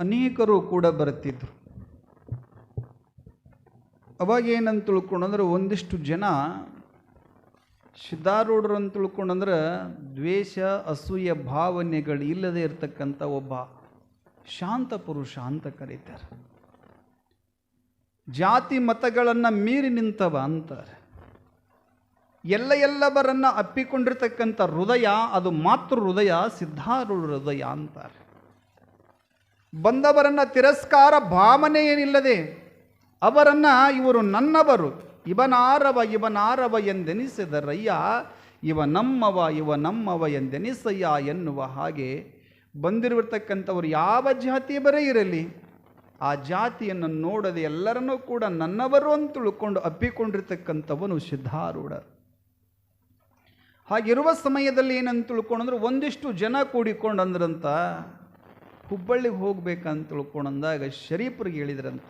ಅನೇಕರು ಕೂಡ ಬರುತ್ತಿದ್ದರು. ಅವಾಗ ಏನಂತ ತಿಳ್ಕೊಂಡಂದ್ರೆ ಒಂದಿಷ್ಟು ಜನ ಸಿದ್ಧಾರೂಢರು ಅಂತ ತಿಳ್ಕೊಂಡಂದ್ರೆ ದ್ವೇಷ, ಅಸೂಯ, ಭಾವನೆಗಳು ಇಲ್ಲದೆ ಇರತಕ್ಕಂಥ ಒಬ್ಬ ಶಾಂತ ಪುರುಷ ಅಂತ ಕರೀತಾರೆ. ಜಾತಿ ಮತಗಳನ್ನು ಮೀರಿ ನಿಂತವ ಅಂತಾರೆ. ಎಲ್ಲ ಎಲ್ಲವರನ್ನ ಅಪ್ಪಿಕೊಂಡಿರ್ತಕ್ಕಂಥ ಹೃದಯ, ಅದು ಮಾತೃ ಹೃದಯ, ಸಿದ್ಧಾರೂಢ ಹೃದಯ ಅಂತಾರೆ. ಬಂದವರನ್ನ ತಿರಸ್ಕಾರ ಭಾವನೆ ಏನಿಲ್ಲದೆ ಅವರನ್ನ ಇವರು ನನ್ನವರು, ಇವನಾರವ ಇವನಾರವ ಎಂದೆನಿಸಿದರಯ್ಯ, ಇವ ನಮ್ಮವ ಇವ ನಮ್ಮವ ಎಂದೆನಿಸಯ್ಯ ಎನ್ನುವ ಹಾಗೆ ಬಂದಿರತಕ್ಕಂಥವರು ಯಾವ ಜಾತಿ ಬರೇ ಇರಲಿ, ಆ ಜಾತಿಯನ್ನು ನೋಡದೆ ಎಲ್ಲರನ್ನೂ ಕೂಡ ನನ್ನವರು ಅಂತ ತಿಳ್ಕೊಂಡು ಅಪ್ಪಿಕೊಂಡಿರ್ತಕ್ಕಂಥವನು ಸಿದ್ಧಾರೂಢ. ಹಾಗಿರುವ ಸಮಯದಲ್ಲಿ ಏನಂತ ತಿಳ್ಕೊಂಡಂದ್ರೆ ಒಂದಿಷ್ಟು ಜನ ಕೂಡಿಕೊಂಡಂದ್ರಂತ ಹುಬ್ಬಳ್ಳಿಗೆ ಹೋಗ್ಬೇಕಂತ ತಿಳ್ಕೊಂಡಂದಾಗ ಶರೀಫರಿಗೆ ಹೇಳಿದ್ರಂತ.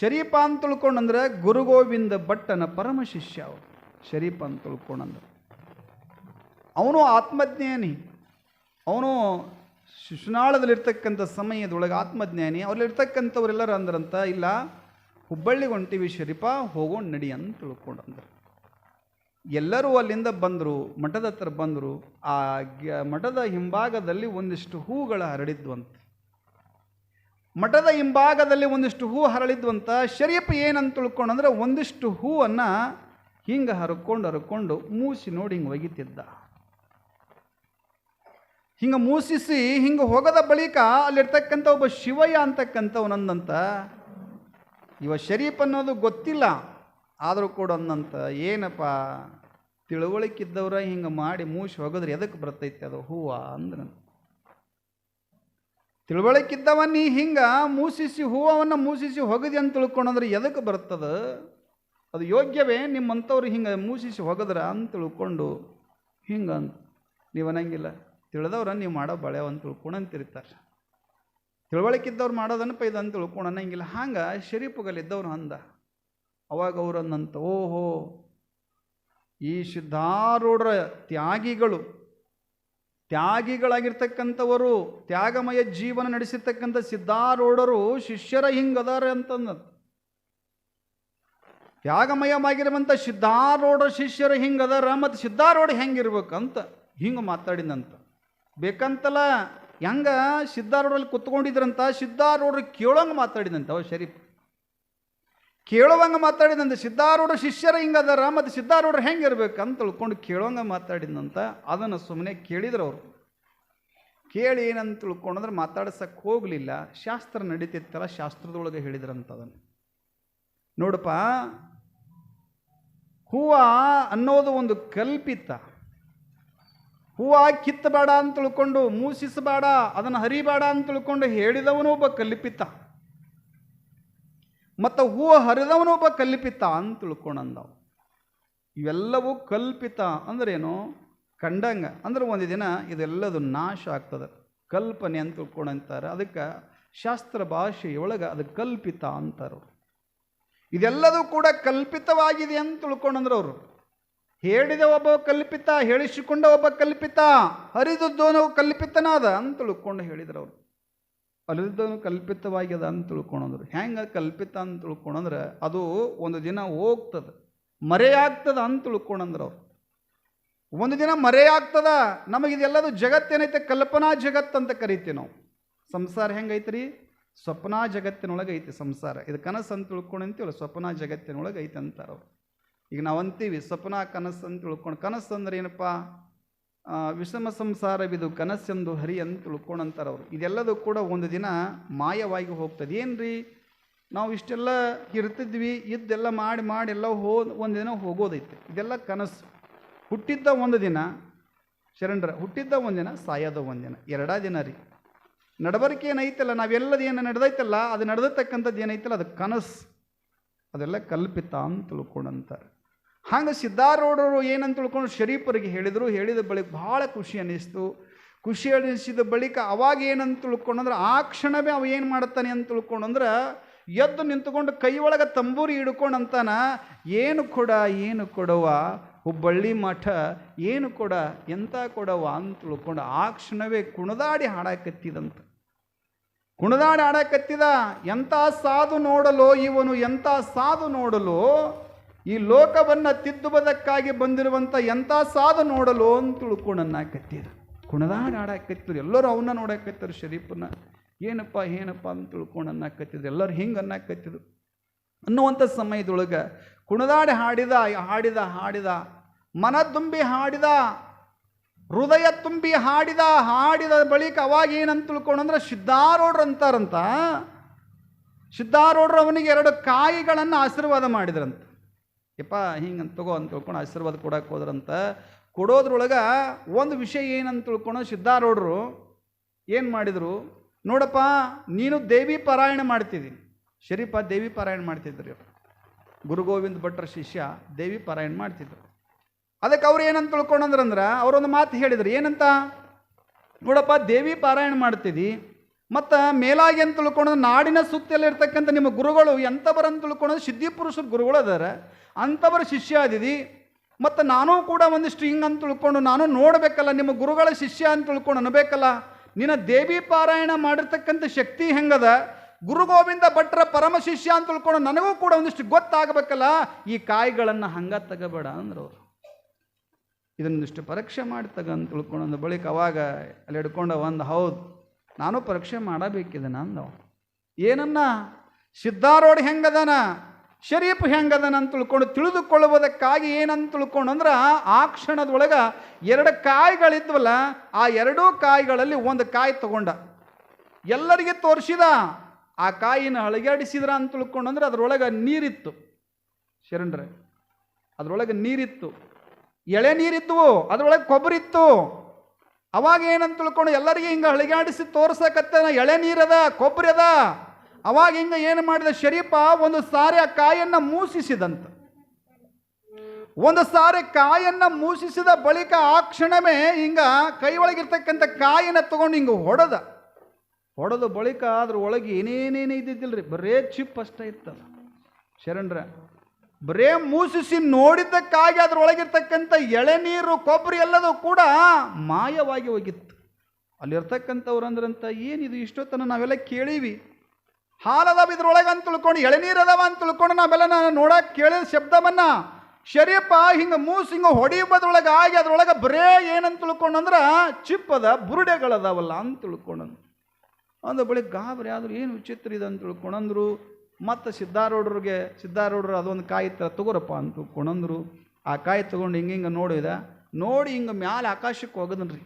ಶರೀಫ ಅಂತ ತಿಳ್ಕೊಂಡಂದ್ರೆ ಗುರುಗೋವಿಂದ ಭಟ್ಟನ ಪರಮ ಶಿಷ್ಯ ಅವರು. ಶರೀಫ ಅಂತ ತಿಳ್ಕೊಂಡಂದ್ರೆ. ಅವನು ಆತ್ಮಜ್ಞಾನಿ. ಅವನು ಶಿಶುನಾಳದಲ್ಲಿರ್ತಕ್ಕಂಥ ಸಮಯದೊಳಗೆ ಆತ್ಮಜ್ಞಾನಿ. ಅವ್ರಲ್ಲಿರ್ತಕ್ಕಂಥವ್ರೆಲ್ಲರೂ ಅಂದ್ರಂತ, ಇಲ್ಲ, ಹುಬ್ಬಳ್ಳಿಗೆ ಹೊಂಟಿವಿ ಶರೀಫ, ಹೋಗೋಣ ನಡಿ ಅಂತ ತಿಳ್ಕೊಂಡಂದ್ರು. ಎಲ್ಲರೂ ಅಲ್ಲಿಂದ ಬಂದರು, ಮಠದ ಹತ್ರ ಬಂದರು, ಆ ಮಠದ ಹಿಂಭಾಗದಲ್ಲಿ ಒಂದಿಷ್ಟು ಹೂಗಳು ಹರಡಿದ್ವಂತೆ. ಮಠದ ಹಿಂಭಾಗದಲ್ಲಿ ಒಂದಿಷ್ಟು ಹೂ ಹರಳಿದ್ವಂತ ಶರೀಫ್ ಏನಂತ ತಿಳ್ಕೊಂಡಂದ್ರೆ ಒಂದಿಷ್ಟು ಹೂವನ್ನು ಹಿಂಗೆ ಹರ್ಕೊಂಡು ಹರ್ಕೊಂಡು ಮೂಸಿ ನೋಡಿ ಹಿಂಗೆ ಒಗಿತಿದ್ದ. ಹಿಂಗೆ ಮೂಸಿಸಿ ಹಿಂಗೆ ಹೋಗದ ಬಳಿಕ ಅಲ್ಲಿರ್ತಕ್ಕಂಥ ಒಬ್ಬ ಶಿವಯ್ಯ ಅಂತಕ್ಕಂಥವನಂದಂತ, ಇವ ಶರೀಫ್ ಅನ್ನೋದು ಗೊತ್ತಿಲ್ಲ. ಆದರೂ ಕೂಡ ಅಂದಂತ ಏನಪ್ಪ ತಿಳುವಳಿಕಿದ್ದವ್ರ ಹಿಂಗೆ ಮಾಡಿ ಮೂಸಿ ಹೋಗಿದ್ರೆ ಎದಕ್ಕೆ ಬರ್ತೈತೆ ಅದು ಹೂವ ಅಂದ್ರೆ. ತಿಳುವಳಿಕಿದ್ದವ ನೀ ಹಿಂಗೆ ಮೂಸಿಸಿ ಹೂವವನ್ನು ಮೂಸಿಸಿ ಹೋಗದಿ ಅಂತ ತಿಳ್ಕೊಂಡ್ರೆ ಎದಕ್ಕೆ ಬರ್ತದ? ಅದು ಯೋಗ್ಯವೇ? ನಿಮ್ಮಂಥವ್ರು ಹಿಂಗೆ ಮೂಸಿಸಿ ಹೊಗದ್ರ ಅಂತ ತಿಳ್ಕೊಂಡು ಹಿಂಗೆ ಅಂತ ನೀವು ಅನ್ನಂಗಿಲ್ಲ. ತಿಳಿದವ್ರ ನೀವು ಮಾಡೋ ಬಳೆ ಅಂತ ತಿಳ್ಕೊಂಡಂತಿರ್ತಾರೆ ತಿಳುವಳಿಕಿದ್ದವ್ರು ಮಾಡೋದನ್ನಪ್ಪ ಇದು ಅಂತ ತಿಳ್ಕೊಂಡು ಅನ್ನಂಗಿಲ್ಲ. ಹಂಗೆ ಶರೀಫುಗಲ್ಲಿದ್ದವ್ರು ಅಂದ. ಅವಾಗ ಅವ್ರು ಅಂದಂತ ಓಹೋ, ಈ ಸಿದ್ಧಾರೂಢರ ತ್ಯಾಗಿಗಳು, ತ್ಯಾಗಿಗಳಾಗಿರ್ತಕ್ಕಂಥವರು, ತ್ಯಾಗಮಯ ಜೀವನ ನಡೆಸಿರ್ತಕ್ಕಂಥ ಸಿದ್ಧಾರೂಢರು ಶಿಷ್ಯರ ಹಿಂಗದಾರೆ ಅಂತಂದ ತ್ಯಾಗಮಯವಾಗಿರುವಂಥ ಸಿದ್ಧಾರೂಢ ಶಿಷ್ಯರ ಹಿಂಗದಾರ ಮತ್ತು ಸಿದ್ಧಾರೂಢ ಅಂತ ಹಿಂಗೆ ಮಾತಾಡಿದಂತ ಬೇಕಂತಲ್ಲ, ಹೆಂಗ ಸಿದ್ಧಾರೂಢಲ್ಲಿ ಕುತ್ಕೊಂಡಿದ್ರಂತ, ಸಿದ್ಧಾರೂಢರು ಕೇಳೋಂಗೆ ಮಾತಾಡಿದಂತೆ ಅವ ಶರೀಫ್. ಕೇಳುವಂಗೆ ಮಾತಾಡಿದಂತೆ ಸಿದ್ಧಾರೂಢ ಶಿಷ್ಯರ ಹಿಂಗದಾರ ಮತ್ತು ಸಿದ್ಧಾರೂಢರು ಹೆಂಗಿರ್ಬೇಕು ಅಂತ ತಿಳ್ಕೊಂಡು ಕೇಳೋಂಗ ಮಾತಾಡಿದಂತ ಅದನ್ನು ಸುಮ್ಮನೆ ಕೇಳಿದ್ರು ಅವರು. ಕೇಳಿ ಏನಂತ ತಿಳ್ಕೊಂಡ್ರೆ ಮಾತಾಡ್ಸಕ್ಕೆ ಹೋಗಲಿಲ್ಲ. ಶಾಸ್ತ್ರ ನಡೀತಿತ್ತಲ್ಲ, ಶಾಸ್ತ್ರದೊಳಗೆ ಹೇಳಿದ್ರಂತ ಅದನ್ನು. ನೋಡಪ್ಪ, ಹೂವ ಅನ್ನೋದು ಒಂದು ಕಲ್ಪಿತ. ಹೂವ ಕಿತ್ತಬೇಡ ಅಂತ ತಿಳ್ಕೊಂಡು, ಮೂಸಿಸಬೇಡ, ಅದನ್ನು ಹರಿಬೇಡ ಅಂತ ತಿಳ್ಕೊಂಡು ಹೇಳಿದವನು ಒಬ್ಬ ಕಲ್ಪಿತ. ಮತ್ತು ಹೂವು ಹರಿದವನೊಬ್ಬ ಕಲ್ಪಿತ ಅಂತ ತಿಳ್ಕೊಂಡಂದವು. ಇವೆಲ್ಲವೂ ಕಲ್ಪಿತ ಅಂದ್ರೇನು? ಕಂಡಂಗ. ಅಂದ್ರೆ ಒಂದು ದಿನ ಇದೆಲ್ಲದು ನಾಶ ಆಗ್ತದೆ. ಕಲ್ಪನೆ ಅಂತ ತಿಳ್ಕೊಂಡಂತಾರೆ. ಅದಕ್ಕೆ ಶಾಸ್ತ್ರ ಭಾಷೆಯೊಳಗೆ ಅದು ಕಲ್ಪಿತ ಅಂತಾರೆ ಇದೆಲ್ಲದೂ ಕೂಡ ಕಲ್ಪಿತವಾಗಿದೆ ಅಂತ ತಿಳ್ಕೊಂಡಂದ್ರೆ ಅವರು. ಹೇಳಿದ ಒಬ್ಬ ಕಲ್ಪಿತ, ಹೇಳಿಸಿಕೊಂಡ ಒಬ್ಬ ಕಲ್ಪಿತ ಹರಿದದ್ದೋನು ಕಲ್ಪಿತನಾದ ಅಂತ ತಿಳ್ಕೊಂಡು ಹೇಳಿದ್ರು ಅವರು. ಅಲ್ಲಿದ್ದವನು ಕಲ್ಪಿತವಾಗ್ಯದ ಅಂತ ತಿಳ್ಕೊಳಂದ್ರೆ ಹೆಂಗೆ ಕಲ್ಪಿತ ಅಂತ ತಿಳ್ಕೊಳಂದ್ರೆ ಅದು ಒಂದು ದಿನ ಹೋಗ್ತದೆ. ಮರೆಯಾಗ್ತದ ಅಂತ ತಿಳ್ಕೊಳಂದ್ರೆ ಅವ್ರು. ಒಂದು ದಿನ ಮರೆಯಾಗ್ತದ. ನಮಗಿದೆಲ್ಲದು ಜಗತ್ತೇನೈತೆ ಕಲ್ಪನಾ ಜಗತ್ ಅಂತ ಕರಿತೀವಿ ನಾವು. ಸಂಸಾರ ಹೆಂಗೈತ್ರಿ? ಸ್ವಪ್ನ ಜಗತ್ತಿನೊಳಗೆ ಐತಿ ಸಂಸಾರ. ಇದು ಕನಸು ಅಂತ ತಿಳ್ಕೊಂಡಂತೀವಲ್ಲ ಸ್ವಪ್ನ ಜಗತ್ತಿನೊಳಗೆ ಐತೆ ಅಂತಾರೆ ಅವ್ರು. ಈಗ ನಾವು ಅಂತೀವಿ, ಸ್ವಪ್ನ ಕನಸು ಅಂತ ತಿಳ್ಕೊಂಡು, ಕನಸು ಅಂದ್ರೆ ಏನಪ್ಪ? ವಿಷಮ ಸಂಸಾರವಿದು ಕನಸೆಂದು ಹರಿ ಅಂತ ತಿಳ್ಕೊಂಡಂತಾರೆ ಇದೆಲ್ಲದೂ ಕೂಡ ಒಂದು ದಿನ ಮಾಯವಾಗಿ ಹೋಗ್ತದೆ. ಏನ್ರಿ? ನಾವು ಇಷ್ಟೆಲ್ಲ ಇರ್ತಿದ್ವಿ, ಇದ್ದೆಲ್ಲ ಮಾಡಿ ಮಾಡಿ ಎಲ್ಲ ಹೋ ಒಂದು ದಿನ ಹೋಗೋದೈತೆ. ಇದೆಲ್ಲ ಕನಸು. ಹುಟ್ಟಿದ್ದ ಒಂದು ದಿನ, ಶರಣರ, ಹುಟ್ಟಿದ್ದ ಒಂದು ದಿನ, ಸಾಯೋದ ಒಂದು ದಿನ. ಎರಡಾ ದಿನ ರೀ. ನಡವರಿಕೆ ಏನೈತಲ್ಲ, ನಾವೆಲ್ಲದು ಏನು ನಡೆದೈತಲ್ಲ, ಅದು ನಡೆದತಕ್ಕಂಥದ್ದು ಏನೈತಲ್ಲ, ಅದು ಕನಸು. ಅದೆಲ್ಲ ಕಲ್ಪಿತ ಅಂತ ತಿಳ್ಕೊಂಡಂತಾರೆ ಹಂಗೆ ಸಿದ್ಧಾರೂಢರು ಏನಂತ ತಿಳ್ಕೊಂಡು ಶರೀಫರಿಗೆ ಹೇಳಿದರು, ಹೇಳಿದ ಬಳಿಕ ಭಾಳ ಖುಷಿ ಅನ್ನಿಸ್ತು. ಖುಷಿ ಅನಿಸಿದ ಬಳಿಕ ಅವಾಗ ಏನಂತ ತಿಳ್ಕೊಂಡಂದ್ರೆ ಆ ಕ್ಷಣವೇ ಅವ ಏನು ಮಾಡ್ತಾನೆ ಅಂತ ತಿಳ್ಕೊಂಡಂದ್ರೆ ಎದ್ದು ನಿಂತುಕೊಂಡು ಕೈ ಒಳಗೆ ತಂಬೂರಿ ಹಿಡ್ಕೊಂಡು ಅಂತಾನ, ಏನು ಕೊಡ, ಏನು ಕೊಡವ ಹುಬ್ಬಳ್ಳಿ ಮಠ ಏನು ಕೊಡ, ಎಂತ ಕೊಡವ ಅಂತ ತಿಳ್ಕೊಂಡು ಆ ಕ್ಷಣವೇ ಕುಣದಾಡಿ ಹಾಡಾಕತ್ತಿದಂತ. ಕುಣದಾಡಿ ಹಾಡಾಕತ್ತಿದ ಎಂಥ ಸಾಧು ನೋಡಲು, ಇವನು ಎಂಥ ಸಾಧು ನೋಡಲು? ಈ ಲೋಕವನ್ನು ತಿದ್ದುವುದಕ್ಕಾಗಿ ಬಂದಿರುವಂಥ ಎಂಥ ಸಾಧು ನೋಡಲು ಅಂತ ತಿಳ್ಕೊಂಡನ್ನಾಕತ್ತಿದ ಕುಣದಾಡಿ ಆಡಾಕತ್ತಿದ್ರು ಎಲ್ಲರೂ ಅವನ್ನ ನೋಡಾಕತ್ತಿದ್ರು ಶರೀಫನ್ನ. ಏನಪ್ಪ ಏನಪ್ಪ ಅಂತ ತಿಳ್ಕೊಂಡು ಅನ್ನಕತ್ತಿದ್ರು ಎಲ್ಲರೂ ಹಿಂಗೆ ಅನ್ನಕತ್ತಿದ್ರು ಅನ್ನುವಂಥ ಸಮಯದೊಳಗೆ ಕುಣದಾಡಿ ಹಾಡಿದ ಹಾಡಿದ ಹಾಡಿದ, ಮನ ತುಂಬಿ ಹಾಡಿದ, ಹೃದಯ ತುಂಬಿ ಹಾಡಿದ ಹಾಡಿದ ಬಳಿಕ ಅವಾಗ ಏನಂತ ತಿಳ್ಕೊಂಡಂದ್ರೆ ಸಿದ್ಧಾರೂಢರು ಅಂತಾರಂತ. ಸಿದ್ಧಾರೂಢರು ಅವನಿಗೆ ಎರಡು ಕಾಯಿಗಳನ್ನು ಆಶೀರ್ವಾದ ಮಾಡಿದ್ರಂತ. ಯಪ್ಪ ಅಂತ ತಗೋ ಅಂತ ತಿಳ್ಕೊಂಡು ಆಶೀರ್ವಾದ ಕೊಡಕ್ಕೆ ಹೋದ್ರಂತ. ಕೊಡೋದ್ರೊಳಗೆ ಒಂದು ವಿಷಯ ಏನಂತ ತಿಳ್ಕೊಂಡು ಸಿದ್ಧಾರೂಢರು ಏನು ಮಾಡಿದರು? ನೋಡಪ್ಪ, ನೀನು ದೇವಿ ಪಾರಾಯಣ ಮಾಡ್ತಿದ್ದಿ. ಶರೀಫ ದೇವಿ ಪಾರಾಯಣ ಮಾಡ್ತಿದ್ರು. ಗುರು ಗೋವಿಂದ ಭಟ್ರ ಶಿಷ್ಯ ದೇವಿ ಪಾರಾಯಣ ಮಾಡ್ತಿದ್ರು. ಅದಕ್ಕೆ ಅವ್ರು ಏನಂತ ತಿಳ್ಕೊಂಡ್ರಂದ್ರೆ ಅವರೊಂದು ಮಾತು ಹೇಳಿದರು. ಏನಂತ? ನೋಡಪ್ಪ, ದೇವಿ ಪಾರಾಯಣ ಮಾಡ್ತಿದ್ದಿ. ಮತ್ತು ಮೇಲಾಗಿ ಅಂತ ತಿಳ್ಕೊಳೋದು ನಾಡಿನ ಇರ್ತಕ್ಕಂಥ ನಿಮ್ಮ ಗುರುಗಳು ಎಂಥವರ ಅಂತ ಸಿದ್ಧಿಪುರುಷರ ಸಿದ್ಧಿ ಪುರುಷರ ಗುರುಗಳು ಅದಾರೆ. ಅಂಥವರ ಶಿಷ್ಯ ಆದಿದಿ. ಮತ್ತು ನಾನೂ ಕೂಡ ಒಂದಿಷ್ಟು ಹಿಂಗೆ ಅಂತ ತಿಳ್ಕೊಂಡು ನಾನು ನೋಡಬೇಕಲ್ಲ, ನಿಮ್ಮ ಗುರುಗಳ ಶಿಷ್ಯ ಅಂತ ತಿಳ್ಕೊಂಡು ಅನ್ಬೇಕಲ್ಲ. ನಿನ್ನ ದೇವಿ ಪಾರಾಯಣ ಮಾಡಿರ್ತಕ್ಕಂಥ ಶಕ್ತಿ ಹೆಂಗದ? ಗುರು ಗೋವಿಂದ ಭಟ್ರ ಪರಮ ಶಿಷ್ಯ ಅಂತ ತಿಳ್ಕೊಂಡು ನನಗೂ ಕೂಡ ಒಂದಿಷ್ಟು ಗೊತ್ತಾಗಬೇಕಲ್ಲ. ಈ ಕಾಯಿಗಳನ್ನು ಹಂಗ ತಗೋಬೇಡ ಅಂದ್ರು ಅವರು. ಇದನ್ನೊಂದಿಷ್ಟು ಪರೀಕ್ಷೆ ಮಾಡಿ ತಗ ಅಂತ ತಿಳ್ಕೊಂಡು ಬಳಿಕ ಅವಾಗ ಅಲ್ಲಿ ಹಿಡ್ಕೊಂಡು ಒಂದು ಹೌದು. ನಾನು ಪರೀಕ್ಷೆ ಮಾಡಬೇಕಿದೆ ನಂದು. ಏನನ್ನ? ಸಿದ್ಧಾರೋಡ್ ಹೆಂಗದನ? ಶರೀಫ್ ಹೆಂಗದನ ಅಂತ ತಿಳ್ಕೊಂಡು ತಿಳಿದುಕೊಳ್ಳುವುದಕ್ಕಾಗಿ ಏನಂತ ತಿಳ್ಕೊಂಡು ಅಂದ್ರೆ ಆ ಕ್ಷಣದೊಳಗೆ ಎರಡು ಕಾಯಿಗಳಿದ್ವಲ್ಲ, ಆ ಎರಡೂ ಕಾಯಿಗಳಲ್ಲಿ ಒಂದು ಕಾಯಿ ತಗೊಂಡ. ಎಲ್ಲರಿಗೆ ತೋರಿಸಿದ. ಆ ಕಾಯಿನ ಅಳಗಾಡಿಸಿದ್ರ ಅಂತ ತಿಳ್ಕೊಂಡು ಅಂದ್ರೆ ಅದ್ರೊಳಗೆ ನೀರಿತ್ತು. ಶರಣ್ರೆ, ಅದರೊಳಗೆ ನೀರಿತ್ತು. ಎಳೆ ನೀರಿತ್ತು ಅದ್ರೊಳಗೆ ಕೊಬ್ಬರಿತ್ತು. ಅವಾಗ ಏನಂತ ತಿಳ್ಕೊಂಡು ಎಲ್ಲರಿಗೆ ಹಿಂಗೆ ಹಳಿಗಾಡಿಸಿ ತೋರ್ಸಕತ್ತನ? ಎಳೆ ನೀರದ ಕೊಬ್ಬರಿ ಅದ ಅವಾಗ ಹಿಂಗೆ ಏನು ಮಾಡಿದ? ಶರೀಫ ಒಂದು ಸಾರಿ ಆ ಕಾಯನ್ನು ಮೂಸಿಸಿದಂತ. ಒಂದು ಸಾರಿ ಕಾಯನ್ನ ಮೂಸಿಸಿದ ಬಳಿಕ ಆ ಕ್ಷಣವೇ ಹಿಂಗ ಕೈ ಒಳಗಿರ್ತಕ್ಕಂಥ ಕಾಯಿನ ತಗೊಂಡು ಹಿಂಗೆ ಹೊಡೆದ. ಹೊಡೆದ ಬಳಿಕ ಅದ್ರ ಒಳಗೆ ಏನೇನೇನು ರೀ ಬರೇ ಚಿಪ್ ಅಷ್ಟೇ ಇತ್ತಲ್ಲ. ಶರಣ್ರ ಬರೇ ಮೂಸಿಸಿ ನೋಡಿದ್ದಕ್ಕಾಗಿ ಅದ್ರೊಳಗಿರ್ತಕ್ಕಂಥ ಎಳೆನೀರು ಕೊಬ್ಬರಿ ಎಲ್ಲದೂ ಕೂಡ ಮಾಯವಾಗಿ ಹೋಗಿತ್ತು. ಅಲ್ಲಿರ್ತಕ್ಕಂಥವ್ರು ಅಂದ್ರಂತ ಏನಿದು ಇಷ್ಟೊತ್ತನ ನಾವೆಲ್ಲ ಕೇಳೀವಿ? ಹಾಲದವ ಇದ್ರೊಳಗೆ ಅಂತ ತಿಳ್ಕೊಂಡು ಎಳೆನೀರು ಅದಾವ ಅಂತ ತಿಳ್ಕೊಂಡು ನಾವೆಲ್ಲ ನಾನು ನೋಡಕ್ಕೆ ಕೇಳಿದ ಶಬ್ದವನ್ನ, ಶರೀಪ, ಹಿಂಗೆ ಮೂಸ್, ಹಿಂಗೆ ಹೊಡಿಬದ್ರೊಳಗೆ ಆಗಿ ಅದ್ರೊಳಗೆ ಬರೇ ಏನಂತ ತಿಳ್ಕೊಂಡು ಅಂದ್ರೆ ಚಿಪ್ಪದ ಬುರುಡೆಗಳದಾವಲ್ಲ ಅಂತ ತಿಳ್ಕೊಂಡು ಅಂದ ಬಳಿ ಗಾಬರಿ ಆದರೂ, ಏನು ವಿಚಿತ್ರ ಇದೆ? ಅಂತ ತಿಳ್ಕೊಂಡಂದ್ರು. ಮತ್ತು ಸಿದ್ಧಾರೂಢರಿಗೆ, ಸಿದ್ಧಾರೂಢರು ಅದೊಂದು ಕಾಯಿ ಥರ ತಗೋರಪ್ಪ ಅಂತ ಕೊಣಂದ್ರು. ಆ ಕಾಯಿ ತಗೊಂಡು ಹಿಂಗೆ ಹಿಂಗೆ ನೋಡಿದ. ನೋಡಿ ಹಿಂಗೆ ಮ್ಯಾಲೆ ಆಕಾಶಕ್ಕೆ ಹೋಗದನ್ರಿ.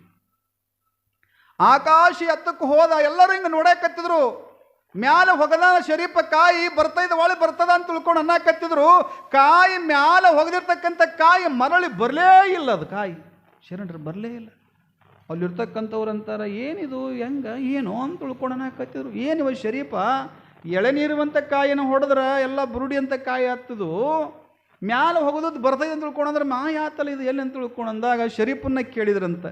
ಆಕಾಶ ಎತ್ತಕ್ಕೆ ಹೋದ ಎಲ್ಲರೂ ಹಿಂಗೆ ನೋಡಕತ್ತಿದ್ರು. ಮ್ಯಾಲೆ ಹೊಗದ ಶರೀಫ ಕಾಯಿ ಬರ್ತೈದ ಒಳಗೆ ಬರ್ತದ ಅಂತ ತಿಳ್ಕೊಂಡು ಅನ್ನಕತ್ತಿದ್ರು. ಕಾಯಿ ಮ್ಯಾಲೆ ಹೊಗದಿರ್ತಕ್ಕಂಥ ಕಾಯಿ ಮರಳಿ ಬರಲೇ ಇಲ್ಲ ಅದು ಕಾಯಿ. ಶರಣರು, ಬರಲೇ ಇಲ್ಲ. ಅಲ್ಲಿರ್ತಕ್ಕಂಥವ್ರು ಅಂತಾರೆ, ಏನಿದು, ಹೆಂಗ, ಏನು ಅಂತ ತಿಳ್ಕೊಂಡು ಅನ್ನಕತ್ತಿದ್ರು. ಏನಿವ ಶರೀಫ ಎಳೆನೀರುವಂಥ ಕಾಯಿನ ಹೊಡೆದ್ರೆ ಎಲ್ಲ ಬುರುಡಿ ಅಂತ ಕಾಯಿ ಹತ್ತದು ಮ್ಯಾಲೆ ಹೋಗೋದು ಬರ್ತೈತೆ ಅಂತ ತಿಳ್ಕೊಂಡಂದ್ರೆ ಮಾ ಯಾತಲ್ಲ ಇದು ಎಲ್ಲಿ ಅಂತ ತಿಳ್ಕೊಂಡಂದಾಗ ಶರೀಫನ್ನ ಕೇಳಿದ್ರಂತೆ.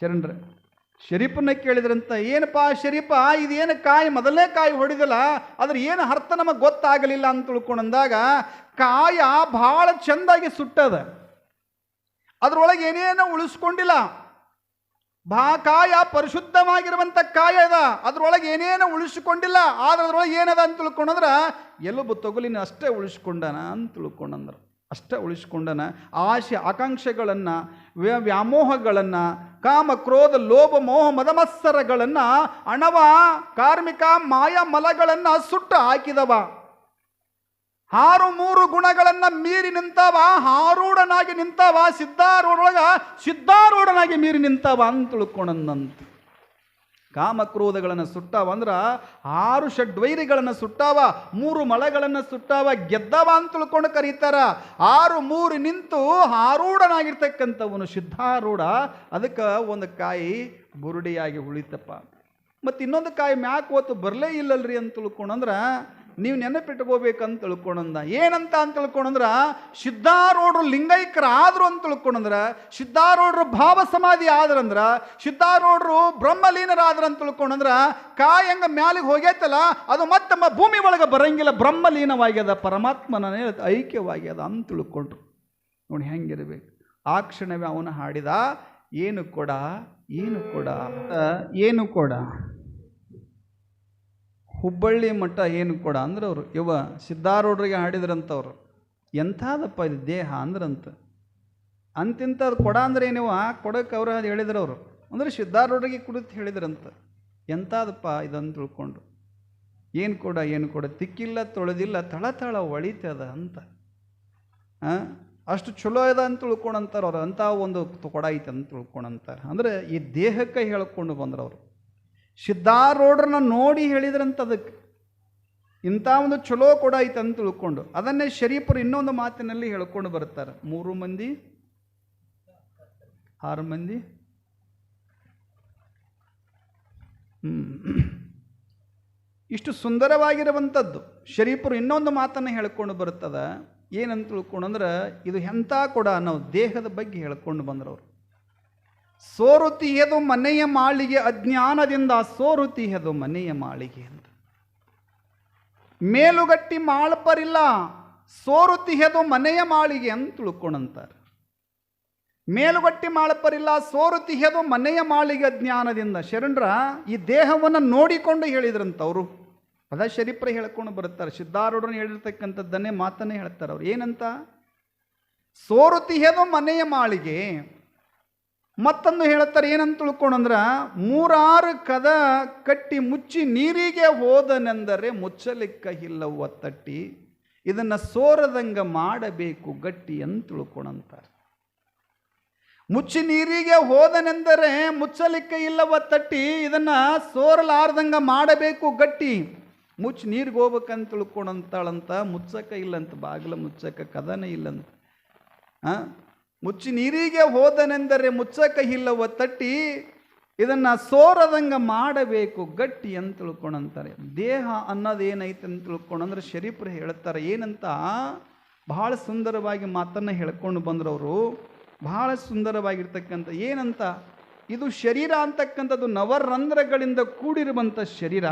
ಶರಣ್ರೆ, ಶರೀಫನ್ನ ಕೇಳಿದ್ರಂತ, ಏನಪ್ಪ ಶರೀಫ, ಇದೇನು ಕಾಯಿ, ಮೊದಲನೇ ಕಾಯಿ ಹೊಡಿದಲ್ಲ ಅದ್ರ ಏನು ಅರ್ಥ ನಮಗೆ ಗೊತ್ತಾಗಲಿಲ್ಲ ಅಂತ ತಿಳ್ಕೊಂಡಂದಾಗ ಕಾಯ ಭಾಳ ಚೆಂದಾಗಿ ಸುಟ್ಟದ. ಅದ್ರೊಳಗೆ ಏನೇನೋ ಉಳಿಸ್ಕೊಂಡಿಲ್ಲ. ಭಾ ಕಾಯ ಪರಿಶುದ್ಧವಾಗಿರುವಂಥ ಕಾಯ ಅದ. ಅದ್ರೊಳಗೆ ಏನೇನು ಉಳಿಸಿಕೊಂಡಿಲ್ಲ, ಆದ್ರೆ ಅದ್ರೊಳಗೆ ಏನದ ಅಂತ ತಿಳ್ಕೊಂಡಂದ್ರೆ, ಎಲುಬು ತೊಗಲಿನ ಅಷ್ಟೇ ಉಳಿಸ್ಕೊಂಡನ ಅಂತ ತಿಳ್ಕೊಂಡಂದ್ರೆ. ಅಷ್ಟೇ ಉಳಿಸ್ಕೊಂಡನ. ಆಶೆ ಆಕಾಂಕ್ಷೆಗಳನ್ನು, ವ್ಯ ವ್ಯಾಮೋಹಗಳನ್ನು, ಕಾಮ ಕ್ರೋಧ ಲೋಭ ಮೋಹ ಮದಮತ್ಸರಗಳನ್ನು, ಅಣವ, ಕಾರ್ಮಿಕ, ಮಾಯ ಮಲಗಳನ್ನು ಸುಟ್ಟು ಹಾಕಿದವ. ಆರು ಮೂರು ಗುಣಗಳನ್ನು ಮೀರಿ ನಿಂತವ ಆರೂಢನಾಗಿ ನಿಂತವ, ಸಿದ್ಧಾರೂಢೊಳಗ ಸಿದ್ಧಾರೂಢನಾಗಿ ಮೀರಿ ನಿಂತವ ಅಂತ ತಿಳ್ಕೊಂಡಂತ ಕಾಮಕ್ರೋಧಗಳನ್ನು ಸುಟ್ಟಾವ ಅಂದ್ರೆ ಆರು ಷಡ್ವೈರಿಗಳನ್ನು ಸುಟ್ಟಾವ, ಮೂರು ಮಳೆಗಳನ್ನು ಸುಟ್ಟಾವ, ಗೆದ್ದವ ಅಂತ ತಿಳ್ಕೊಂಡು ಕರೀತಾರ. ಆರು ಮೂರು ನಿಂತು ಆರೂಢನಾಗಿರ್ತಕ್ಕಂಥವನು ಸಿದ್ಧಾರೂಢ, ಅದಕ್ಕೆ ಒಂದು ಕಾಯಿ ಬುರುಡಿಯಾಗಿ ಉಳಿತಪ್ಪ ಮತ್ತು ಇನ್ನೊಂದು ಕಾಯಿ ಮ್ಯಾಕ್ ಓತು ಬರಲೇ ಇಲ್ಲಲ್ರಿ ಅಂತ ತಿಳ್ಕೊಂಡಂದ್ರೆ ನೀವು ನೆನಪಿಟ್ಕೋಬೇಕಂತ ತಿಳ್ಕೊಂಡಂದ. ಏನಂತ ಅಂತ ತಿಳ್ಕೊಂಡಂದ್ರ ಸಿದ್ಧಾರೂಢರು ಲಿಂಗೈಕ್ಯರು ಆದ್ರು ಅಂತ ತಿಳ್ಕೊಂಡಂದ್ರ ಸಿದ್ಧಾರೂಢರು ಭಾವ ಸಮಾಧಿ ಆದ್ರಂದ್ರ ಸಿದ್ಧಾರೂಢರು ಬ್ರಹ್ಮಲೀನರಾದ್ರ ಅಂತ ತಿಳ್ಕೊಂಡಂದ್ರ ಕಾಯಂಗ ಮ್ಯಾಲಿಗೆ ಹೋಗೈತಲ್ಲ, ಅದು ಮತ್ತೆ ಭೂಮಿ ಒಳಗೆ ಬರಂಗಿಲ್ಲ, ಬ್ರಹ್ಮಲೀನವಾಗ್ಯದ ಪರಮಾತ್ಮನೇ ಐಕ್ಯವಾಗ್ಯದ ಅಂತ ತಿಳ್ಕೊಂಡ್ರು. ನೋಡಿ ಹೆಂಗಿರ್ಬೇಕು. ಆ ಕ್ಷಣವೇ ಅವನು ಹಾಡಿದ, ಏನು ಕೊಡ ಏನು ಕೊಡ ಏನು ಕೊಡ. ಹುಬ್ಬಳ್ಳಿ ಮಠ ಏನು ಕೊಡ ಅಂದ್ರೆ ಅವರು, ಇವ ಸಿದ್ಧಾರೂಢರಿಗೆ ಹಾಡಿದ್ರಂತವ್ರು ಎಂಥದಪ್ಪ ಇದು ದೇಹ ಅಂದ್ರಂತ. ಅಂತಿಂಥದ್ದು ಕೊಡ ಅಂದ್ರೆ ಏನಿವ? ಕೊಡಕ್ಕೆ ಅವರು ಅದು ಹೇಳಿದ್ರು ಅವರು ಅಂದ್ರೆ ಸಿದ್ಧಾರೂಢರಿಗೆ ಕುಡಿತು ಹೇಳಿದ್ರಂತ. ಎಂಥದಪ್ಪ ಇದನ್ನು ತಿಳ್ಕೊಂಡು. ಏನು ಕೊಡ ಏನು ಕೊಡ? ತಿಕ್ಕಿಲ್ಲ, ತೊಳೆದಿಲ್ಲ ತಳ ಒಳಿತದ ಅಂತ? ಅಷ್ಟು ಚಲೋ ಅದ ಅಂತ ತಿಳ್ಕೊಂಡಂತಾರೆ ಅವ್ರು. ಅಂಥ ಒಂದು ಕೊಡ ಐತೆ ಅಂತ ತಿಳ್ಕೊಂಡಂತಾರೆ ಅಂದರೆ ಈ ದೇಹಕ್ಕೆ ಹೇಳ್ಕೊಂಡು ಅವರು ಸಿದ್ಧಾರೂಢರನ್ನ ನೋಡಿ ಹೇಳಿದ್ರಂತ ಅದಕ್ಕೆ ಇಂಥ ಒಂದು ಚಲೋ ಕೂಡ ಐತೆ ಅಂತ ತಿಳ್ಕೊಂಡು. ಅದನ್ನೇ ಶರೀಫರು ಇನ್ನೊಂದು ಮಾತಿನಲ್ಲಿ ಹೇಳ್ಕೊಂಡು ಬರ್ತಾರೆ. ಮೂರು ಮಂದಿ, ಆರು ಮಂದಿ. ಇಷ್ಟು ಸುಂದರವಾಗಿರುವಂಥದ್ದು. ಶರೀಫರು ಇನ್ನೊಂದು ಮಾತನ್ನು ಹೇಳ್ಕೊಂಡು ಬರ್ತದ. ಏನಂತ ತಿಳ್ಕೊಂಡು ಅಂದ್ರೆ ಇದು ಎಂಥ ಕೂಡ ನಾವು ದೇಹದ ಬಗ್ಗೆ ಹೇಳ್ಕೊಂಡು ಬಂದ್ರವ್ರು. ಸೋರುತಿಯದು ಮನೆಯ ಮಾಳಿಗೆ ಅಜ್ಞಾನದಿಂದ ಸೋರುತಿಯದು ಮನೆಯ ಮಾಳಿಗೆ ಅಂತ ಮೇಲುಗಟ್ಟಿ ಮಾಳ್ಪರಿಲ್ಲ ಸೋರುತಿಯದು ಮನೆಯ ಮಾಳಿಗೆ ಅಂತ ತಿಳ್ಕೊಂಡಂತಾರೆ. ಮೇಲುಗಟ್ಟಿ ಮಾಳಪರಿಲ್ಲ ಸೋರುತಿಯದು ಮನೆಯ ಮಾಳಿಗೆ ಜ್ಞಾನದಿಂದ ಶರಣರ, ಈ ದೇಹವನ್ನು ನೋಡಿಕೊಂಡು ಹೇಳಿದ್ರಂತ ಅವರು. ಅದ ಶರೀಪ್ರ ಹೇಳ್ಕೊಂಡು ಬರುತ್ತಾರೆ. ಸಿದ್ಧಾರೂಢನ ಹೇಳಿರ್ತಕ್ಕಂಥದ್ದನ್ನೇ ಮಾತನ್ನೇ ಹೇಳ್ತಾರೆ ಅವ್ರು. ಏನಂತ? ಸೋರುತಿಯದು ಮನೆಯ ಮಾಳಿಗೆ ಮತ್ತೊಂದು ಹೇಳ್ತಾರೆ, ಏನಂತ ತಿಳ್ಕೊಂಡಂದ್ರ ಮೂರಾರು ಕದ ಕಟ್ಟಿ ಮುಚ್ಚಿ ನೀರಿಗೆ ಹೋದನೆಂದರೆ ಮುಚ್ಚಲಿಕ್ಕ ಇಲ್ಲವ ತಟ್ಟಿ, ಇದನ್ನು ಸೋರದಂಗ ಮಾಡಬೇಕು ಗಟ್ಟಿ ಅಂತ ತಿಳ್ಕೊಂಡಂತಾರೆ ಮುಚ್ಚಿ ನೀರಿಗೆ ಹೋದನೆಂದರೆ ಮುಚ್ಚಲಿಕ್ಕ ಇಲ್ಲವ ತಟ್ಟಿ, ಇದನ್ನು ಸೋರಲಾರ್ದಂಗ ಮಾಡಬೇಕು ಗಟ್ಟಿ, ಮುಚ್ಚಿ ನೀರಿಗೆ ಹೋಗ್ಬೇಕಂತ ತಿಳ್ಕೊಂಡಂತಾಳಂತ, ಮುಚ್ಚಕ ಇಲ್ಲಂತ, ಬಾಗಿಲ ಮುಚ್ಚಕ, ಕದನ ಇಲ್ಲಂತ, ಆ? ಮುಚ್ಚಿ ನೀರಿಗೆ ಹೋದನೆಂದರೆ ಮುಚ್ಚಕ ಇಲ್ಲವ ತಟ್ಟಿ, ಇದನ್ನು ಸೋರದಂಗ ಮಾಡಬೇಕು ಗಟ್ಟಿ ಅಂತ ತಿಳ್ಕೊಂಡಂತಾರೆ. ದೇಹ ಅನ್ನೋದೇನೈತೆ ಅಂತ ತಿಳ್ಕೊಂಡಂದ್ರೆ ಶರೀಫರು ಹೇಳ್ತಾರೆ, ಏನಂತ? ಬಹಳ ಸುಂದರವಾಗಿ ಮಾತನ್ನು ಹೇಳ್ಕೊಂಡು ಬಂದ್ರವರು. ಬಹಳ ಸುಂದರವಾಗಿರ್ತಕ್ಕಂಥ, ಏನಂತ? ಇದು ಶರೀರ ಅಂತಕ್ಕಂಥದ್ದು ನವರಂಧ್ರಗಳಿಂದ ಕೂಡಿರುವಂಥ ಶರೀರ.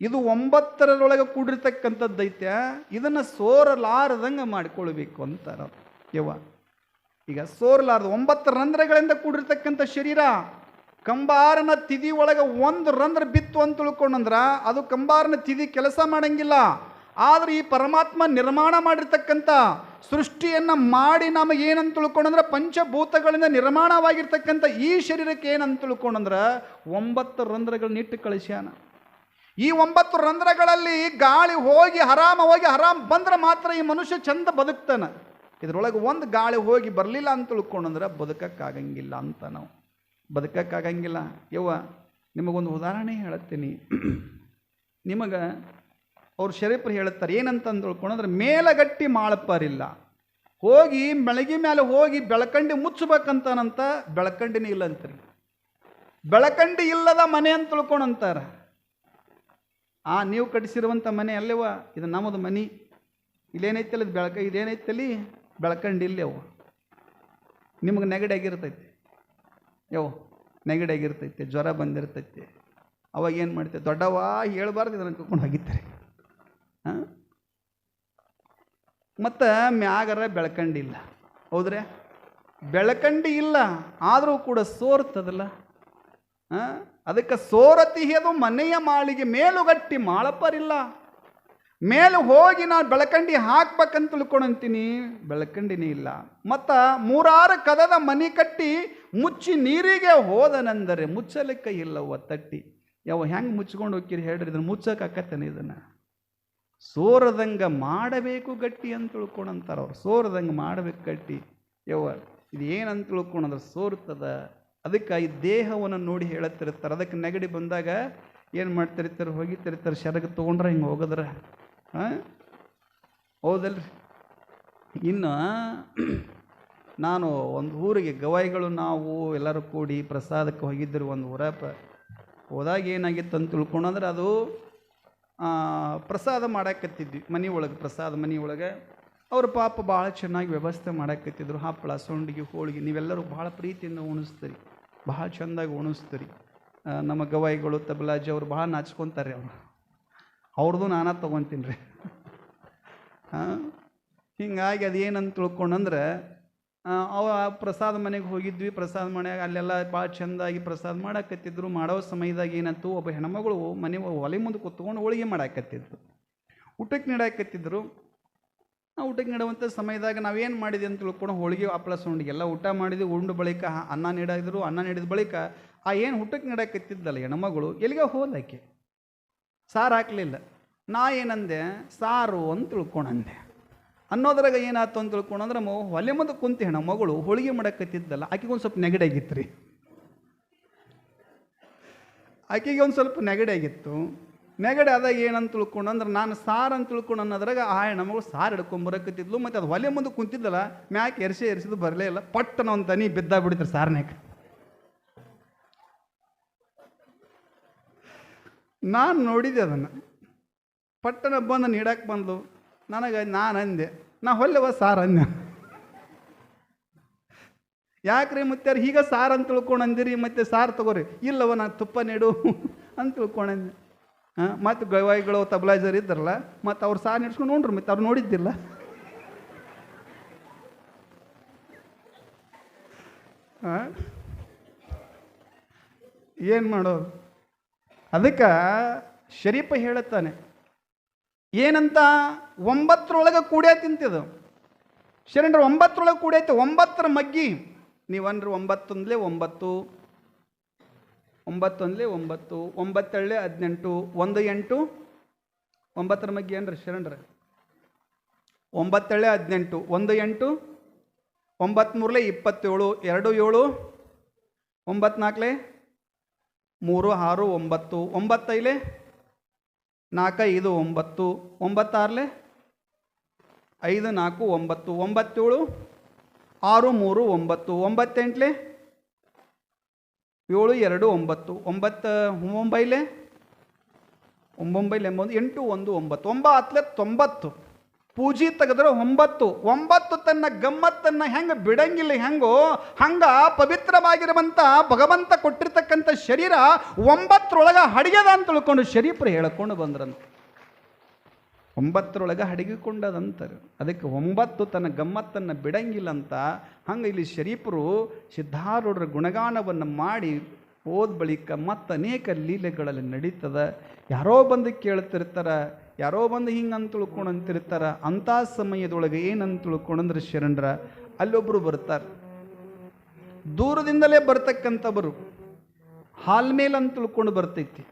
ಇದು ಒಂಬತ್ತರೊಳಗೆ ಕೂಡಿರ್ತಕ್ಕಂಥದ್ದೈತೆ. ಇದನ್ನು ಸೋರಲಾರದಂಗೆ ಮಾಡಿಕೊಳ್ಬೇಕು ಅಂತಾರೆ ಯವ್ವ. ಈಗ ಸೋರ್ಲಾರ್ದು ಒಂಬತ್ತು ರಂಧ್ರಗಳಿಂದ ಕೂಡಿರ್ತಕ್ಕಂಥ ಶರೀರ, ಕಂಬಾರನ ತಿದಿ ಒಳಗೆ ಒಂದು ರಂಧ್ರ ಬಿತ್ತು ಅಂತ ತಿಳ್ಕೊಂಡಂದ್ರ ಅದು ಕಂಬಾರನ ತಿದಿ ಕೆಲಸ ಮಾಡಂಗಿಲ್ಲ. ಆದ್ರೆ ಈ ಪರಮಾತ್ಮ ನಿರ್ಮಾಣ ಮಾಡಿರ್ತಕ್ಕಂಥ ಸೃಷ್ಟಿಯನ್ನು ಮಾಡಿ ನಮಗೆ ಏನಂತ ತಿಳ್ಕೊಂಡಂದ್ರೆ ಪಂಚಭೂತಗಳಿಂದ ನಿರ್ಮಾಣವಾಗಿರ್ತಕ್ಕಂಥ ಈ ಶರೀರಕ್ಕೆ ಏನಂತ ತಿಳ್ಕೊಂಡಂದ್ರೆ ಒಂಬತ್ತು ರಂಧ್ರಗಳನ್ನ ಇಟ್ಟು ಕಳಿಸ್ಯಾನ. ಈ ಒಂಬತ್ತು ರಂಧ್ರಗಳಲ್ಲಿ ಗಾಳಿ ಹೋಗಿ ಹರಾಮ ಹೋಗಿ ಹರಾಮ್ ಬಂದ್ರೆ ಮಾತ್ರ ಈ ಮನುಷ್ಯ ಚಂದ ಬದುಕ್ತಾನೆ. ಇದ್ರೊಳಗೆ ಒಂದು ಗಾಳಿ ಹೋಗಿ ಬರಲಿಲ್ಲ ಅಂತ ತಿಳ್ಕೊಂಡಂದ್ರೆ ಬದುಕಕ್ಕಾಗಂಗಿಲ್ಲ ಅಂತ ನಾವು. ಬದುಕಕ್ಕಾಗಂಗಿಲ್ಲ. ಯವ್ವ, ನಿಮಗೊಂದು ಉದಾಹರಣೆ ಹೇಳುತ್ತೀನಿ ನಿಮಗೆ ಅವ್ರು ಶರೀಫರು ಹೇಳುತ್ತಾರೆ ಏನಂತ ತಿಳ್ಕೊಂಡಂದ್ರೆ ಮೇಲಗಟ್ಟಿ ಮಾಳಪ್ಪರಿಲ್ಲ. ಹೋಗಿ ಬೆಳಗ್ಗೆ ಮೇಲೆ ಹೋಗಿ ಬೆಳಕಂಡಿ ಮುಚ್ಚಬೇಕಂತಾನಂತ ಬೆಳಕಂಡಿನೇ ಇಲ್ಲ ಅಂತೀರಿ. ಬೆಳಕಂಡಿ ಇಲ್ಲದ ಮನೆ ಅಂತ ತಿಳ್ಕೊಂಡಂತಾರೆ. ಆ, ನೀವು ಕಟ್ಟಿಸಿರುವಂಥ ಮನೆ ಅಲ್ಲೇವ, ಇದು ನಮ್ಮದು ಮನೆ. ಇಲ್ಲೇನೈತಲ್ಲ, ಇದು ಬೆಳಕ, ಇದೇನೈತಲ್ಲಿ? ಬೆಳಕಂಡಿ ಇಲ್ಲೇ ಅವು ನಿಮಗೆ ನೆಗಡಿ ಆಗಿರ್ತೈತಿ ಯೋ ನೆಗಡಿ ಆಗಿರ್ತೈತಿ ಜ್ವರ ಬಂದಿರ್ತೈತಿ. ಅವಾಗ ಏನು ಮಾಡ್ತೆ ದೊಡ್ಡವ ಹೇಳ್ಬಾರ್ದು ಇದನ್ನು ಕರ್ಕೊಂಡು ಹೋಗಿದ್ದಾರೆ ಹಾಂ? ಮತ್ತು ಮ್ಯಾಗರ ಬೆಳ್ಕಂಡಿಲ್ಲ. ಹೌದ್ರೆ? ಬೆಳಕಂಡಿ ಇಲ್ಲ, ಆದರೂ ಕೂಡ ಸೋರ್ತದಲ್ಲ. ಅದಕ್ಕೆ ಅದಕ್ಕೆ ಸೋರತಿಹೆದು ಮನೆಯ ಮಾಳಿಗೆ ಮೇಲುಗಟ್ಟಿ ಮಾಳಪ್ಪರಿಲ್ಲ. ಮೇಲೆ ಹೋಗಿ ನಾನು ಬೆಳಕಂಡಿ ಹಾಕ್ಬೇಕಂತ ತಿಳ್ಕೊಂಡಂತೀನಿ. ಬೆಳಕಂಡಿನೇ ಇಲ್ಲ. ಮತ್ತು ಮೂರಾರು ಕದದ ಮನಿ ಕಟ್ಟಿ ಮುಚ್ಚಿ ನೀರಿಗೆ ಹೋದನೆಂದರೆ ಮುಚ್ಚಲಿಕ್ಕೆ ಇಲ್ಲವ ತಟ್ಟಿ. ಯಾವ ಹೆಂಗೆ ಮುಚ್ಕೊಂಡು ಹೋಗ್ತೀರಿ ಹೇಳ್ರಿ, ಇದನ್ನು ಮುಚ್ಚಕ್ಕಾಕತ್ತೇನೆ ಇದನ್ನು? ಸೋರದಂಗೆ ಮಾಡಬೇಕು ಗಟ್ಟಿ ಅಂತ ತಿಳ್ಕೊಂಡಂತಾರೆ ಅವ್ರು. ಸೋರದಂಗೆ ಮಾಡಬೇಕು ಗಟ್ಟಿ. ಯವ್ವ, ಇದು ಏನಂತ ತಿಳ್ಕೊಂಡ್ರೆ ಸೋರ್ತದ. ಅದಕ್ಕೆ ಈ ದೇಹವನ್ನು ನೋಡಿ ಹೇಳತ್ತಿರ್ತಾರೆ. ಅದಕ್ಕೆ ನೆಗಡಿ ಬಂದಾಗ ಏನು ಮಾಡ್ತಿರ್ತಾರೆ? ಹೋಗಿತಿರ್ತಾರೆ. ಶರಗ ತೊಗೊಂಡ್ರೆ ಹಿಂಗೆ ಹೋಗದ್ರ. ಹೌದಲ್ರಿ. ಇನ್ನು ನಾನು ಒಂದು ಊರಿಗೆ ಗವಾಯಿಗಳು ನಾವು ಎಲ್ಲರೂ ಕೂಡಿ ಪ್ರಸಾದಕ್ಕೆ ಹೋಗಿದ್ದರು ಒಂದು ಊರಪ್ಪ ಹೋದಾಗ ಏನಾಗಿತ್ತು ಅಂತ ತಿಳ್ಕೊಂಡಂದ್ರೆ ಅದು ಪ್ರಸಾದ ಮಾಡಾಕತ್ತಿದ್ವಿ. ಮನೆ ಒಳಗೆ, ಪ್ರಸಾದ ಮನೆ ಒಳಗೆ. ಅವ್ರ ಪಾಪ ಭಾಳ ಚೆನ್ನಾಗಿ ವ್ಯವಸ್ಥೆ ಮಾಡಾಕತ್ತಿದ್ರು. ಹಪ್ಪಳ, ಸೊಂಡಿಗೆ, ಹೋಳಿಗೆ, ನೀವೆಲ್ಲರೂ ಭಾಳ ಪ್ರೀತಿಯಿಂದ ಉಣಿಸ್ತೀರಿ. ಭಾಳ ಚೆಂದಾಗಿ ಉಣಿಸ್ತೀರಿ. ನಮ್ಮ ಗವಾಯಿಗಳು ತಬಲಾಜಿ ಅವರು ಭಾಳ ನಾಚ್ಕೊತಾರೆ ಅವರು. ಅವ್ರದ್ದು ನಾನು ತೊಗೊತೀನಿ ರೀ ಹಾಂ? ಹಿಂಗಾಗಿ ಅದೇನಂತ ತಿಳ್ಕೊಂಡಂದ್ರೆ ಅವ ಪ್ರಸಾದ ಮನೆಗೆ ಹೋಗಿದ್ವಿ. ಪ್ರಸಾದ ಮನೆಯಾಗ ಅಲ್ಲೆಲ್ಲ ಭಾಳ ಚೆಂದಾಗಿ ಪ್ರಸಾದ ಮಾಡಾಕತ್ತಿದ್ರು. ಮಾಡೋ ಸಮಯದಾಗ ಏನಂತು, ಒಬ್ಬ ಹೆಣ್ಮಗಳು ಮನೆ ಒಲೆ ಮುಂದೆ ಕೂತ್ಕೊಂಡು ಹೋಳಿಗೆ ಮಾಡಾಕತ್ತಿದ್ರು ಊಟಕ್ಕೆ ನೀಡಾಕತ್ತಿದ್ರು. ನಾವು ಊಟಕ್ಕೆ ನೀಡುವಂಥ ಸಮಯದಾಗ ನಾವೇನು ಮಾಡಿದ್ವಿ ಅಂತ ತಿಳ್ಕೊಂಡು ಹೋಳಿಗೆ ಹಪ್ಪಳ ಸೊಂಡಿಗೆ ಎಲ್ಲ ಊಟ ಮಾಡಿದ್ವಿ. ಉಂಡು ಬಳಿಕ ಅನ್ನ ನೀಡಿದ್ರು. ಅನ್ನ ನೀಡಿದ ಬಳಿಕ ಆ ಏನು ಊಟಕ್ಕೆ ನೀಡಾಕತ್ತಿದ್ದಲ್ಲ ಹೆಣ್ಮಗಳು, ಎಲ್ಲಿಗೆ ಹೋದಾಕೆ ಸಾರು ಹಾಕಲಿಲ್ಲ. ನಾ ಏನಂದೆ? ಸಾರು ಅಂತ ತಿಳ್ಕೊಂಡಂದೆ ಅನ್ನೋದ್ರಾಗ ಏನಾಯ್ತು ಅಂತ ತಿಳ್ಕೊಂಡಂದ್ರೆ ಮೋ ಒಲೆ ಮುಂದೆ ಕುಂತಿ ಹೆಣ ಮಗಳು ಹೋಳಿಗೆ ಮಾಡಕತ್ತಿದ್ದಲ್ಲ, ಆಕೆಗೊಂದು ಸ್ವಲ್ಪ ನೆಗಡಿ ಆಗಿತ್ತು ರೀ ಆಕೆಗೆ ಒಂದು ಸ್ವಲ್ಪ ನೆಗಡಿ ಆಗಿತ್ತು. ನೆಗಡಿ ಆದಾಗ ಏನಂತ ತಿಳ್ಕೊಂಡು ಅಂದ್ರೆ ನಾನು ಸಾರು ಅಂತ ತಿಳ್ಕೊಂಡು ಅನ್ನೋದ್ರಾಗ ಆ ಹೆಣ್ಮಗಳು ಸಾರು ಹಿಡ್ಕೊಂಬರಕತ್ತಿದ್ಲು ಮತ್ತು ಅದು ಒಲೆ ಮುಂದೆ ಕುಂತಿದ್ದಲ್ಲ, ಮ್ಯಾಕೆ ಎರ್ಸಿ ಎರ್ಸಿದ್ದು ಬರಲೇ ಇಲ್ಲ. ಪಟ್ಟನ ಒಂದು ತನಿ ಬಿದ್ದ ಬಿಡಿದ್ರು ಸಾರ್ನ್ಯಾಗ ನಾನು ನೋಡಿದೆ ಅದನ್ನು. ಪಟ್ಟಣ ಬಂದು ನೀಡಕ್ಕೆ ಬಂದು ನನಗೆ ನಾನು ಅಂದೆ, ನಾ ಹೊಲ್ಲೆವ ಸಾರ್ ಅಂದೆ. ಯಾಕ್ರಿ ಮುತ್ತಾರ ಈಗ ಸಾರು ಅಂತ ತಿಳ್ಕೊಂಡು ಅಂದಿರಿ, ಮತ್ತೆ ಸಾರ್ ತಗೋರಿ. ಇಲ್ಲವ, ನಾ ತುಪ್ಪ ನೀಡು ಅಂತ ತಿಳ್ಕೊಂಡಂದೆ ಹಾಂ, ಮತ್ತು ಗವಾಯಿಗಳು, ತಬಲಾಜರ್ ಇದ್ದಾರಲ್ಲ, ಮತ್ತು ಅವ್ರು ಸಾರ್ ನೆಡ್ಸ್ಕೊಂಡು ನೋಡ್ರಿ ಮತ್ತೆ ಅವ್ರು ನೋಡಿದ್ದಿಲ್ಲ. ಹಾಂ? ಏನು ಮಾಡೋದು? ಅದಕ್ಕೆ ಶರೀಫ ಹೇಳುತ್ತಾನೆ, ಏನಂತ ಒಂಬತ್ತರೊಳಗೆ ಕೂಡೇ ತಿಂತಿದ್ದು ಶರಣರು, ಒಂಬತ್ತರೊಳಗೆ ಕೂಡೈತೆ ಒಂಬತ್ತರ ಮಗ್ಗಿ. ನೀವನ್ರಿ, ಒಂಬತ್ತೊಂದಲೇ ಒಂಬತ್ತು ಒಂಬತ್ತೊಂದಲೇ ಒಂಬತ್ತು ಒಂಬತ್ತೇಳೆ ಹದಿನೆಂಟು, ಒಂದು ಎಂಟು, ಒಂಬತ್ತರ ಮಗ್ಗಿ ಏನ್ರಿ ಶರಣರ? ಒಂಬತ್ತೇಳೆ ಹದಿನೆಂಟು, ಒಂದು ಎಂಟು, ಒಂಬತ್ತ್ಮೂರಲೆ ಇಪ್ಪತ್ತೇಳು, ಎರಡು ಏಳು ಒಂಬತ್ನಾಲ್ಕಲೆ ಮೂರು, ಆರು, ಒಂಬತ್ತು, ಒಂಬತ್ತೈಲೆ? ನಾಲ್ಕೈದು ಒಂಬತ್ತು, ಒಂಬತ್ತಾರಲೆ? ಐದು, ನಾಲ್ಕು, ಒಂಬತ್ತು, ಒಂಬತ್ತೇಳು? ಆರು, ಮೂರು, ಒಂಬತ್ತು, ಒಂಬತ್ತೆಂಟ್ಲೆ? ಏಳು, ಎರಡು, ಒಂಬತ್ತು ಒಂಬತ್ತು, ಒಂಬೈಲೆ? ಒಂಬೊಂಬೈಲೆ ಎಂಬೊಂದು, ಎಂಟು, ಒಂದು, ಒಂಬತ್ತು, ಒಂಬತ್ತಲೆ ತೊಂಬತ್ತು. ಪೂಜಿ ತೆಗೆದ್ರೆ ಒಂಬತ್ತು. ಒಂಬತ್ತು ತನ್ನ ಗಮ್ಮತ್ತನ್ನು ಹೆಂಗೆ ಬಿಡಂಗಿಲ್ಲ, ಹೆಂಗೋ? ಹಂಗ ಪವಿತ್ರವಾಗಿರುವಂಥ ಭಗವಂತ ಕೊಟ್ಟಿರ್ತಕ್ಕಂಥ ಶರೀರ ಒಂಬತ್ತರೊಳಗೆ ಹಡಿಗೆದ ಅಂತ ತಿಳ್ಕೊಂಡು ಶರೀಫರು ಹೇಳ್ಕೊಂಡು ಬಂದ್ರಂತ. ಒಂಬತ್ತರೊಳಗೆ ಹಡಗಿಕೊಂಡದಂತಾರೆ. ಅದಕ್ಕೆ ಒಂಬತ್ತು ತನ್ನ ಗಮ್ಮತ್ತನ್ನು ಬಿಡಂಗಿಲ್ಲ ಅಂತ ಹಂಗೆ ಇಲ್ಲಿ ಶರೀಫರು ಸಿದ್ಧಾರೂಢರ ಗುಣಗಾನವನ್ನು ಮಾಡಿ ಹೋದ ಬಳಿಕ ಮತ್ತು ಅನೇಕ ಲೀಲೆಗಳಲ್ಲಿ ನಡೀತದೆ. ಯಾರೋ ಬಂದು ಕೇಳ್ತಿರ್ತಾರ ಯಾರೋ ಬಂದು ಹಿಂಗೆ ಅಂತ ತಿಳ್ಕೊಂಡು ಅಂತಿರ್ತಾರೆ ಅಂಥ ಸಮಯದೊಳಗೆ ಏನಂತ ತಿಳ್ಕೊಂಡಂದ್ರೆ ಶರಣರ? ಅಲ್ಲೊಬ್ಬರು ಬರ್ತಾರೆ. ದೂರದಿಂದಲೇ ಬರ್ತಕ್ಕಂಥವರು. ಹಾಲ್ ಮೇಲೆ ಅಂತ ತಿಳ್ಕೊಂಡು ಬರ್ತೈತಿ.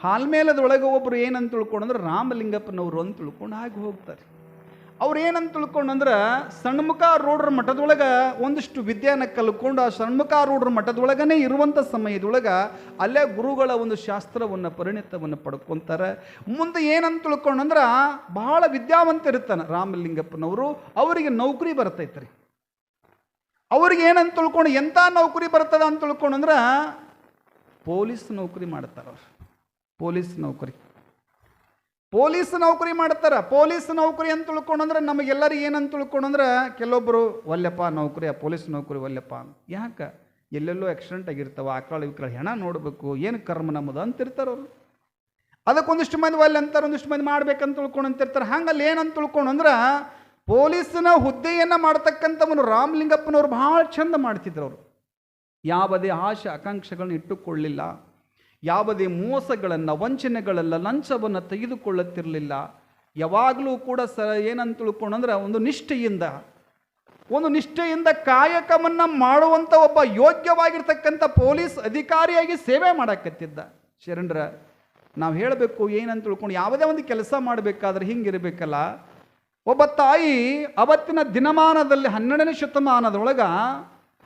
ಹಾಲ್ ಮೇಲದೊಳಗೆ ಒಬ್ಬರು ಏನಂತ ತಿಳ್ಕೊಂಡಂದ್ರೆ ರಾಮಲಿಂಗಪ್ಪನವರು ಅಂತ ತಿಳ್ಕೊಂಡು ಹಾಗೆ ಹೋಗ್ತಾರೆ. ಅವ್ರು ಏನಂತ ತಿಳ್ಕೊಂಡಂದ್ರೆ ಸಣ್ಮುಖ ರೋಡ್ರ ಮಠದೊಳಗೆ ಒಂದಿಷ್ಟು ವಿದ್ಯೆಯನ್ನು ಕಲ್ಕೊಂಡು ಆ ಸಣ್ಮುಖ ರೋಡ್ರ ಮಠದೊಳಗನೇ ಇರುವಂಥ ಸಮಯದೊಳಗೆ ಅಲ್ಲೇ ಗುರುಗಳ ಒಂದು ಶಾಸ್ತ್ರವನ್ನು, ಪರಿಣಿತವನ್ನು ಪಡ್ಕೊತಾರೆ. ಮುಂದೆ ಏನಂತ ತಿಳ್ಕೊಂಡಂದ್ರೆ ಬಹಳ ವಿದ್ಯಾವಂತ ಇರ್ತಾನೆ ರಾಮಲಿಂಗಪ್ಪನವರು. ಅವರಿಗೆ ನೌಕರಿ ಬರ್ತೈತೆ ರೀ ಅವ್ರಿಗೆ ಏನಂತ ತಿಳ್ಕೊಂಡು ಎಂಥ ನೌಕರಿ ಬರ್ತದ ಅಂತ ತಿಳ್ಕೊಂಡಂದ್ರೆ ಪೊಲೀಸ್ ನೌಕರಿ ಮಾಡ್ತಾರೆ ಅವರು ಪೊಲೀಸ್ ನೌಕರಿ. ಪೊಲೀಸ್ ನೌಕರಿ ಮಾಡ್ತಾರೆ. ಪೊಲೀಸ್ ನೌಕರಿ ಅಂತ ತಿಳ್ಕೊಂಡಂದ್ರೆ ನಮಗೆಲ್ಲರಿಗೆ ಏನಂತ ತಿಳ್ಕೊಂಡಂದ್ರೆ ಕೆಲವೊಬ್ಬರು ಒಲ್ಲೆಪ್ಪ ನೌಕರಿ, ಆ ಪೊಲೀಸ್ ನೌಕರಿ ಒಲ್ಲೆಪ್ಪ ಅಂತ. ಯಾಕೆ? ಎಲ್ಲೆಲ್ಲೋ ಆಕ್ಸಿಡೆಂಟ್ ಆಗಿರ್ತಾವ ಆಕಳ ವಿಕಳ ಹೆಣ ನೋಡಬೇಕು, ಏನು ಕರ್ಮ ನಮ್ಮದು ಅಂತಿರ್ತಾರೆ ಅವರು. ಅದಕ್ಕೊಂದಿಷ್ಟು ಮಂದಿ ಒಲ್ಲೆ ಅಂತಾರೆ, ಒಂದಿಷ್ಟು ಮಂದಿ ಮಾಡ್ಬೇಕಂತ ತಿಳ್ಕೊಂಡು ಅಂತಿರ್ತಾರೆ ಹಂಗಲ್ಲಿ ಏನಂತ ತಿಳ್ಕೊಂಡಂದ್ರೆ ಪೊಲೀಸ್ನ ಹುದ್ದೆಯನ್ನು ಮಾಡ್ತಕ್ಕಂಥವನು ರಾಮಲಿಂಗಪ್ಪನವ್ರು ಭಾಳ ಚಂದ ಮಾಡ್ತಿದ್ರು ಅವರು. ಯಾವುದೇ ಆಶೆ ಆಕಾಂಕ್ಷೆಗಳನ್ನ ಇಟ್ಟುಕೊಳ್ಳಿಲ್ಲ. ಯಾವುದೇ ಮೋಸಗಳನ್ನು ವಂಚನೆಗಳೆಲ್ಲ ಲಂಚವನ್ನು ತೆಗೆದುಕೊಳ್ಳುತ್ತಿರಲಿಲ್ಲ. ಯಾವಾಗಲೂ ಕೂಡ ಸ ಏನಂತ ತಿಳ್ಕೊಂಡಂದ್ರೆ ಒಂದು ನಿಷ್ಠೆಯಿಂದ ಒಂದು ನಿಷ್ಠೆಯಿಂದ ಕಾಯಕವನ್ನು ಮಾಡುವಂಥ ಒಬ್ಬ ಯೋಗ್ಯವಾಗಿರ್ತಕ್ಕಂಥ ಪೊಲೀಸ್ ಅಧಿಕಾರಿಯಾಗಿ ಸೇವೆ ಮಾಡಕತ್ತಿದ್ದ. ಶರಣರ ನಾವು ಹೇಳಬೇಕು ಏನಂತ ತಿಳ್ಕೊಂಡು ಯಾವುದೇ ಒಂದು ಕೆಲಸ ಮಾಡಬೇಕಾದ್ರೆ ಹಿಂಗಿರಬೇಕಲ್ಲ. ಒಬ್ಬ ತಾಯಿ ಅವತ್ತಿನ ದಿನಮಾನದಲ್ಲಿ ಹನ್ನೆರಡನೇ ಶತಮಾನದೊಳಗ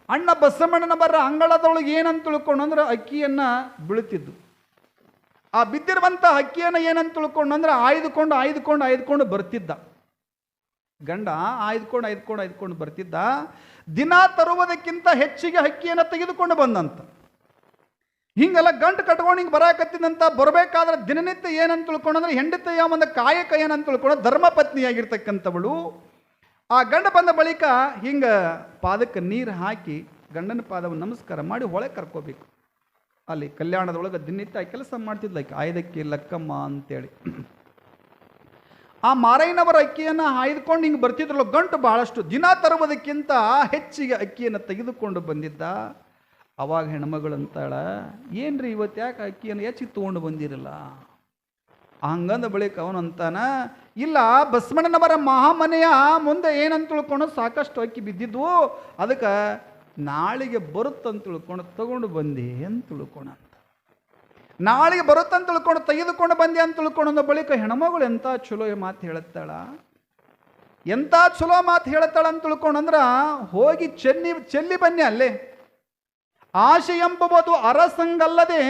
ಅಣ್ಣ ಬಸವಣ್ಣನ ಬರ ಅಂಗಳದೊಳಗೆ ಏನಂತ ತಿಳ್ಕೊಂಡು ಅಂದ್ರೆ ಅಕ್ಕಿಯನ್ನು ಬೀಳುತ್ತಿದ್ದು ಆ ಬಿದ್ದಿರುವಂಥ ಅಕ್ಕಿಯನ್ನು ಏನಂತ ತಿಳ್ಕೊಂಡು ಅಂದ್ರೆ ಆಯ್ದುಕೊಂಡು ಆಯ್ದುಕೊಂಡು ಆಯ್ದುಕೊಂಡು ಬರ್ತಿದ್ದ. ಗಂಡ ಆಯ್ದುಕೊಂಡು ಆಯ್ದುಕೊಂಡು ಆಯ್ದುಕೊಂಡು ಬರ್ತಿದ್ದ. ದಿನ ತರುವುದಕ್ಕಿಂತ ಹೆಚ್ಚಿಗೆ ಹಕ್ಕಿಯನ್ನು ತೆಗೆದುಕೊಂಡು ಬಂದಂತ. ಹಿಂಗೆಲ್ಲ ಗಂಟು ಕಟ್ಕೊಂಡು ಹಿಂಗೆ ಬರಾಕತ್ತಿದಂತ ಬರಬೇಕಾದ್ರೆ ದಿನನಿತ್ಯ ಏನಂತ ತಿಳ್ಕೊಂಡಂದ್ರೆ ಹೆಂಡತಿಯ ಒಂದು ಕಾಯಕ ಏನಂತ ತಿಳ್ಕೊಂಡು ಧರ್ಮಪತ್ನಿಯಾಗಿರ್ತಕ್ಕಂಥವಳು ಆ ಗಂಡ ಬಂದ ಬಳಿಕ ಹಿಂಗೆ ಪಾದಕ್ಕೆ ನೀರು ಹಾಕಿ ಗಂಡನ ಪಾದವನ್ನು ನಮಸ್ಕಾರ ಮಾಡಿ ಹೊಳೆ ಕರ್ಕೋಬೇಕು. ಅಲ್ಲಿ ಕಲ್ಯಾಣದೊಳಗೆ ದಿನನಿತ್ಯ ಕೆಲಸ ಮಾಡ್ತಿದ್ಲ ಆಯ್ದಕ್ಕೆ ಲಕ್ಕಮ್ಮ ಅಂತೇಳಿ. ಆ ಮಾರೈನವರ ಅಕ್ಕಿಯನ್ನು ಆಯ್ದುಕೊಂಡು ಹಿಂಗೆ ಬರ್ತಿದ್ರಲ್ಲ, ಗಂಟು ಬಹಳಷ್ಟು ದಿನ ತರುವುದಕ್ಕಿಂತ ಹೆಚ್ಚಿಗೆ ಅಕ್ಕಿಯನ್ನು ತೆಗೆದುಕೊಂಡು ಬಂದಿದ್ದ. ಅವಾಗ ಹೆಣ್ಮಗಳು ಅಂತಾಳ ಏನ್ರಿ ಇವತ್ತು ಯಾಕೆ ಅಕ್ಕಿಯನ್ನು ಹೆಚ್ಚಿಗೆ ತೊಗೊಂಡು ಬಂದಿರಲ್ಲ? ಹಂಗಂದ ಬಳಿಕ ಅವನು ಅಂತಾನ, ಇಲ್ಲ ಬಸವಣ್ಣನವರ ಮಹಾಮನೆಯ ಮುಂದೆ ಏನಂತ ತಿಳ್ಕೊಂಡು ಸಾಕಷ್ಟು ಅಕ್ಕಿ ಬಿದ್ದಿದ್ವು ಅದಕ್ಕೆ ನಾಳೆಗೆ ಬರುತ್ತಂತ ತಿಳ್ಕೊಂಡು ತಗೊಂಡು ಬಂದೆ ಅಂತ ತಿಳ್ಕೊಣ ಅಂತ. ನಾಳೆಗೆ ಬರುತ್ತಂತ ತಿಳ್ಕೊಂಡು ತೆಗೆದುಕೊಂಡು ಬಂದೆ ಅಂತ ತಿಳ್ಕೊಂಡು ಬಳಿಕ ಹೆಣ್ಮಗಳು ಎಂಥ ಚಲೋ ಮಾತು ಹೇಳುತ್ತಾಳ? ಎಂಥ ಚಲೋ ಮಾತು ಹೇಳುತ್ತಾಳ ಅಂತ ತಿಳ್ಕೊಂಡಂದ್ರ ಹೋಗಿ ಚೆನ್ನಿ, ಚೆಲ್ಲಿ ಬನ್ನಿ ಅಲ್ಲೇ. ಆಶೆ ಎಂಬುವುದು ಅರಸಂಗಲ್ಲದೆ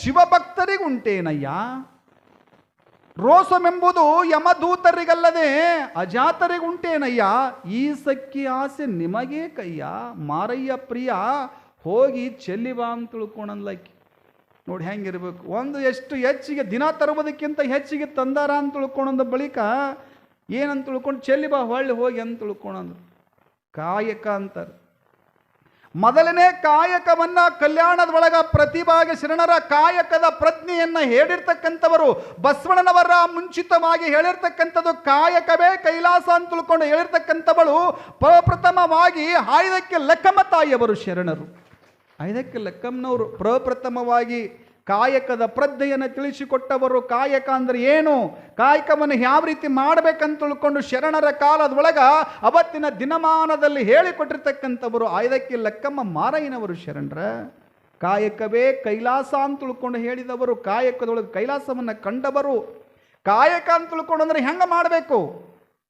ಶಿವಭಕ್ತರಿಗುಂಟೇನಯ್ಯ. ರೋಸಮೆಂಬುದು ಯಮದೂತರಿಗಲ್ಲದೆ ಅಜಾತರಿಗುಂಟೇನಯ್ಯ? ಈ ಸಕ್ಕಿ ಆಸೆ ನಿಮಗೇ ಕಯ್ಯ? ಮಾರಯ್ಯ ಪ್ರಿಯ, ಹೋಗಿ ಚೆಲ್ಲಿ ಬಾ ಅಂತ ತಿಳ್ಕೊಂಡನ್ಲಕ್ಕಿ ನೋಡಿ ಹೆಂಗಿರ್ಬೇಕು. ಒಂದು ಎಷ್ಟು ಹೆಚ್ಚಿಗೆ ದಿನ ತರುವುದಕ್ಕಿಂತ ಹೆಚ್ಚಿಗೆ ತಂದಾರ ಅಂತ ತಿಳ್ಕೊಂಡ ಬಳಿಕ ಏನಂತ ತಿಳ್ಕೊಂಡು ಚೆಲ್ಲಿ ಬಾ, ಹೊಳ್ಳಿ ಹೋಗಿ ಅಂತ ತಿಳ್ಕೊಂಡಂದ್ರು ಕಾಯಕ ಅಂತಾರೆ. ಮೊದಲನೇ ಕಾಯಕವನ್ನ ಕಲ್ಯಾಣದೊಳಗ ಪ್ರತಿಭಾಗೆ ಶರಣರ ಕಾಯಕದ ಪ್ರಜ್ಞೆಯನ್ನ ಹೇಳಿರ್ತಕ್ಕಂಥವರು ಬಸವಣ್ಣನವರ ಮುಂಚಿತವಾಗಿ ಹೇಳಿರ್ತಕ್ಕಂಥದ್ದು ಕಾಯಕವೇ ಕೈಲಾಸ ಅಂತ ತಿಳ್ಕೊಂಡು ಹೇಳಿರ್ತಕ್ಕಂಥವಳು ಪ್ರಪ್ರಥಮವಾಗಿ ಆಯ್ದಕ್ಕೆ ಲೆಕ್ಕಮ್ಮ ತಾಯಿಯವರು ಶರಣರು. ಆಯ್ದಕ್ಕೆ ಲೆಕ್ಕಮ್ಮನವರು ಪ್ರಪ್ರಥಮವಾಗಿ ಕಾಯಕದ ಪ್ರಜ್ಞೆಯನ್ನು ತಿಳಿಸಿಕೊಟ್ಟವರು ಕಾಯಕ ಅಂದರೆ ಏನು? ಕಾಯಕವನ್ನು ಯಾವ ರೀತಿ ಮಾಡಬೇಕಂತ ತಿಳ್ಕೊಂಡು ಶರಣರ ಕಾಲದೊಳಗ ಅವತ್ತಿನ ದಿನಮಾನದಲ್ಲಿ ಹೇಳಿಕೊಟ್ಟಿರ್ತಕ್ಕಂಥವರು ಆಯ್ದಕ್ಕೆ ಲಕ್ಕಮ್ಮ ಮಾರಯ್ಯನವರು ಶರಣರ. ಕಾಯಕವೇ ಕೈಲಾಸ ಅಂತ ತಿಳ್ಕೊಂಡು ಹೇಳಿದವರು ಕಾಯಕದೊಳಗೆ ಕೈಲಾಸವನ್ನು ಕಂಡವರು. ಕಾಯಕ ಅಂತ ತಿಳ್ಕೊಂಡು ಅಂದ್ರೆ ಹೆಂಗೆ ಮಾಡಬೇಕು?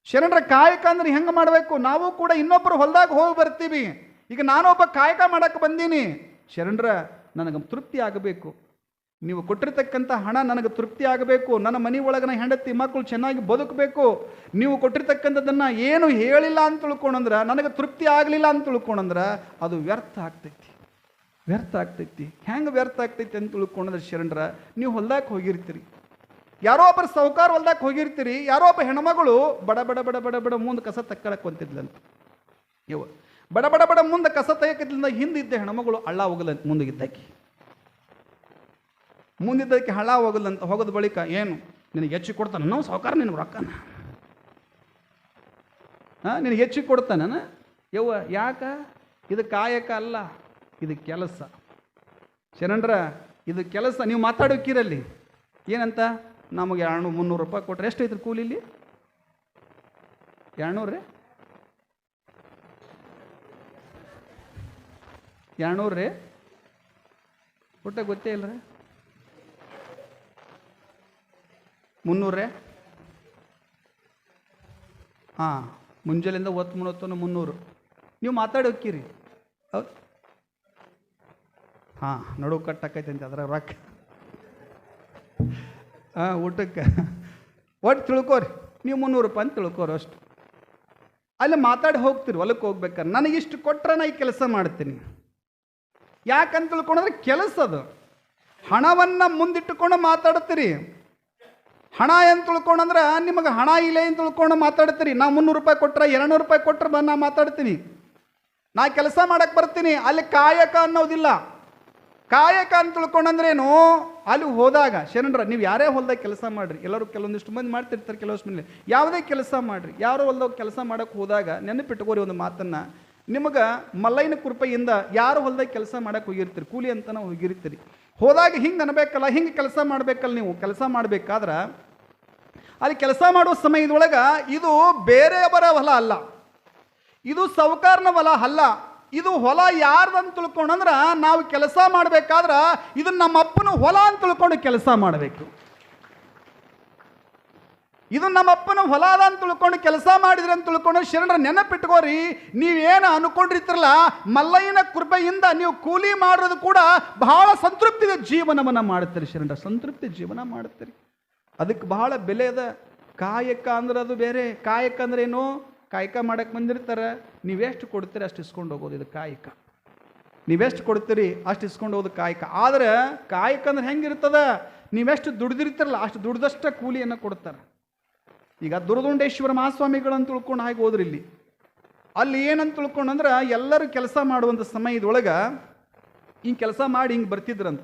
ಶರಣರ ಕಾಯಕ ಅಂದರೆ ಹೆಂಗೆ ಮಾಡಬೇಕು? ನಾವು ಕೂಡ ಇನ್ನೊಬ್ಬರು ಹೊಲದಾಗ ಹೋಗಿ ಬರ್ತೀವಿ. ಈಗ ನಾನೊಬ್ಬ ಕಾಯಕ ಮಾಡಕ್ಕೆ ಬಂದೀನಿ. ಶರಣರ, ನನಗೆ ತೃಪ್ತಿ ಆಗಬೇಕು. ನೀವು ಕೊಟ್ಟಿರ್ತಕ್ಕಂಥ ಹಣ ನನಗೆ ತೃಪ್ತಿ ಆಗಬೇಕು, ನನ್ನ ಮನೆ ಒಳಗನ ಹೆಂಡತಿ, ಮಕ್ಕಳು ಚೆನ್ನಾಗಿ ಬದುಕಬೇಕು, ನೀವು ಕೊಟ್ಟಿರ್ತಕ್ಕಂಥದ್ದನ್ನು ಏನು ಹೇಳಿಲ್ಲ ಅಂತ ತಿಳ್ಕೊಂಡಂದ್ರೆ, ನನಗೆ ತೃಪ್ತಿ ಆಗಲಿಲ್ಲ ಅಂತ ತಿಳ್ಕೊಂಡಂದ್ರೆ, ಅದು ವ್ಯರ್ಥ ಆಗ್ತೈತಿ. ವ್ಯರ್ಥ ಆಗ್ತೈತಿ. ಹೆಂಗೆ ವ್ಯರ್ಥ ಆಗ್ತೈತಿ ಅಂತ ತಿಳ್ಕೊಂಡ್ರೆ ಶರಣರ, ನೀವು ಹೊಲ್ದಾಗ ಹೋಗಿರ್ತೀರಿ. ಯಾರೋ ಒಬ್ಬರು ಸಾಹುಕಾರ ಹೊಲ್ದಾಕ ಹೋಗಿರ್ತೀರಿ, ಯಾರೋ ಒಬ್ಬ ಹೆಣ್ಮಗಳು ಬಡ ಬಡ ಬಡ ಬಡ ಬಡ ಮುಂದೆ ಕಸ ತಕ್ಕಳಕ್ಕೆ ಹೊಂತಿದ್ಲಂತ ಇವ ಬಡ ಬಡ ಬಡ ಮುಂದೆ ಕಸ ತೆಗೆಯಕ್ಕಿದ್ಲಿಂದ ಹಿಂದಿದ್ದ ಹೆಣ್ಮಗಳು ಅಳ್ಳ ಹೋಗಲಂತ ಮುಂದಿದ್ದಾಕಿ ಮುಂದಿದ್ದಕ್ಕೆ ಹಳ್ಳ ಹೋಗಲ್ಲಂತ ಹೋಗೋದ ಬಳಿಕ ಏನು? ನಿನಗೆ ಹೆಚ್ಚು ಕೊಡ್ತಾನೆ. ನಾವು ಸಾವುಕಾರ ನಿನಗೆ ರೊಕ್ಕನ. ಹಾಂ, ನಿನಗೆ ಹೆಚ್ಚು ಕೊಡ್ತಾನ ಯವ್ವ, ಯಾಕ? ಇದು ಕಾಯಕ ಅಲ್ಲ, ಇದು ಕೆಲಸ. ಶರಣರ, ಇದು ಕೆಲಸ. ನೀವು ಮಾತಾಡೋಕ್ಕಿರಲ್ಲಿ ಏನಂತ? ನಮಗೆ ಎರಡು ಮುನ್ನೂರು ರೂಪಾಯಿ ಕೊಟ್ಟರೆ ಎಷ್ಟು ಐತ್ರಿ ಕೂಲಿಲಿ ಎರಡ್ನೂರು ರೀ? ಎರಡ್ನೂರು ರೀ? ಊಟ ಗೊತ್ತೇ ಇಲ್ಲ ರೀ ಮುನ್ನೂರೇ? ಹಾಂ, ಮುಂಜಾನೆಯಿಂದ ಒತ್ತು ಮುನ್ನೊತ್ತನ ಮುನ್ನೂರು. ನೀವು ಮಾತಾಡಿ ಹೋಕ್ಕಿರಿ ಹೌದು. ಹಾಂ ನಡುವು ಕಟ್ಟಾಕೈತೆ ಅಂತ ಅದ್ರ ರೊಕ್ಕ. ಹಾಂ, ಊಟಕ್ಕೆ. ಒಟ್ಟು ತಿಳ್ಕೋರಿ. ನೀವು ಮುನ್ನೂರು ರೂಪಾಯಿ ಅಂತ ತಿಳ್ಕೋರು ಅಷ್ಟು. ಅಲ್ಲಿ ಮಾತಾಡಿ ಹೋಗ್ತೀರಿ, ಹೊಲಕ್ಕೆ ಹೋಗ್ಬೇಕಾರೆ ನನಗಿಷ್ಟು ಕೊಟ್ಟರೆ ನಾ ಈ ಕೆಲಸ ಮಾಡ್ತೀನಿ. ಯಾಕಂತ ತಿಳ್ಕೊಂಡ್ರೆ ಕೆಲಸ ಅದು. ಹಣವನ್ನು ಮುಂದಿಟ್ಟುಕೊಂಡು ಮಾತಾಡ್ತೀರಿ. ಹಣ ಏನು ತಿಳ್ಕೊಂಡಂದ್ರೆ ನಿಮಗೆ ಹಣ ಇಲ್ಲ ಏನು ತಿಳ್ಕೊಂಡು ಮಾತಾಡ್ತೀರಿ? ನಾ ಮುನ್ನೂರು ರೂಪಾಯಿ ಕೊಟ್ಟರೆ ಎರಡು ರೂಪಾಯಿ ಕೊಟ್ಟರೆ ಬ ನಾ ಮಾತಾಡ್ತೀನಿ. ನಾ ಕೆಲಸ ಮಾಡಕ್ಕೆ ಬರ್ತೀನಿ, ಅಲ್ಲಿ ಕಾಯಕ ಅನ್ನೋದಿಲ್ಲ. ಕಾಯಕ ಅಂತ ತಿಳ್ಕೊಂಡಂದ್ರೇನು ಅಲ್ಲಿ ಹೋದಾಗ, ಶರಣರ, ನೀವು ಯಾರೇ ಹೊಲ್ದಾಗ ಕೆಲಸ ಮಾಡ್ರಿ, ಎಲ್ಲರೂ ಕೆಲವೊಂದಿಷ್ಟು ಮಂದಿ ಮಾಡ್ತಿರ್ತಾರೆ ಕೆಲವಷ್ಟು ಮಂದಿ. ಯಾವುದೇ ಕೆಲಸ ಮಾಡ್ರಿ, ಯಾರು ಹೊಲ್ದಾಗ ಕೆಲಸ ಮಾಡಕ್ಕೆ ಹೋದಾಗ, ನೆನಪಿಟ್ಕೋರಿ ಒಂದು ಮಾತನ್ನು. ನಿಮಗೆ ಮಲ್ಲೈನ ಕೃಪೆಯಿಂದ ಯಾರು ಹೊಲ್ದಾಗ ಕೆಲಸ ಮಾಡಕ್ಕೆ ಹೋಗಿರ್ತೀರಿ? ಕೂಲಿ ಅಂತ ನಾವು ಹೋಗಿರ್ತೀರಿ. ಹೋದಾಗ ಹಿಂಗೆ ಅನ್ಬೇಕಲ್ಲ, ಹಿಂಗೆ ಕೆಲಸ ಮಾಡಬೇಕಲ್ಲ ನೀವು. ಕೆಲಸ ಮಾಡಬೇಕಾದ್ರೆ ಅಲ್ಲಿ ಕೆಲಸ ಮಾಡುವ ಸಮಯದೊಳಗೆ ಇದು ಬೇರೆಯವರ ಹೊಲ ಅಲ್ಲ. ಇದು ಸೌಕಾರನ ಹೊಲ ಅಲ್ಲ. ಇದು ಹೊಲ ಯಾರ್ದಂತ ತಿಳ್ಕೊಂಡಂದ್ರೆ ನಾವು ಕೆಲಸ ಮಾಡಬೇಕಾದ್ರೆ ಇದನ್ನು ನಮ್ಮ ಅಪ್ಪನ ಹೊಲ ಅಂತ ತಿಳ್ಕೊಂಡು ಕೆಲಸ ಮಾಡಬೇಕು. ಇದು ನಮ್ಮಪ್ಪನ ಹೊಲ ಅದ ಅಂತ ತಿಳ್ಕೊಂಡು, ಕೆಲಸ ಮಾಡಿದ್ರೆ ಅಂತ ತಿಳ್ಕೊಂಡು ಶರಣರ ನೆನಪಿಟ್ಕೋರಿ. ನೀವೇನು ಅನ್ಕೊಂಡಿರ್ತಿರಲ್ಲ, ಮಲ್ಲಯ್ಯನ ಕೃಪೆಯಿಂದ ನೀವು ಕೂಲಿ ಮಾಡೋದು ಕೂಡ ಬಹಳ ಸಂತೃಪ್ತಿದ ಜೀವನವನ್ನು ಮಾಡುತ್ತೀರಿ ಶರಣರ, ಸಂತೃಪ್ತಿ ಜೀವನ ಮಾಡುತ್ತೀರಿ. ಅದಕ್ಕೆ ಬಹಳ ಬೆಲೆ ಅದ. ಕಾಯಕ ಅಂದ್ರೆ ಅದು ಬೇರೆ. ಕಾಯಕ ಅಂದ್ರೆ ಏನು? ಕಾಯಕ ಮಾಡಕ್ಕೆ ಬಂದಿರ್ತಾರೆ. ನೀವೆಷ್ಟು ಕೊಡ್ತೀರಿ ಅಷ್ಟು ಇಸ್ಕೊಂಡು ಹೋಗೋದು ಇದು ಕಾಯಕ. ನೀವೆಷ್ಟು ಕೊಡ್ತೀರಿ ಅಷ್ಟು ಇಸ್ಕೊಂಡು ಹೋಗೋದು ಕಾಯಕ. ಆದರೆ ಕಾಯಕ ಅಂದ್ರೆ ಹೆಂಗಿರ್ತದ? ನೀವೆಷ್ಟು ದುಡ್ದಿರ್ತೀರಲ್ಲ, ಅಷ್ಟು ದುಡ್ದಷ್ಟ ಕೂಲಿಯನ್ನು ಕೊಡ್ತಾರೆ. ಈಗ ದುರದುಂಡೇಶ್ವರ ಮಹಾಸ್ವಾಮಿಗಳನ್ನು ತಿಳ್ಕೊಂಡು ಹಾಗೆ ಹೋದ್ರಿ ಇಲ್ಲಿ. ಅಲ್ಲಿ ಏನಂತ ತಿಳ್ಕೊಂಡಂದ್ರೆ ಎಲ್ಲರೂ ಕೆಲಸ ಮಾಡುವಂಥ ಸಮಯದೊಳಗೆ ಹಿಂಗೆ ಕೆಲಸ ಮಾಡಿ ಹಿಂಗೆ ಬರ್ತಿದ್ರಂತ.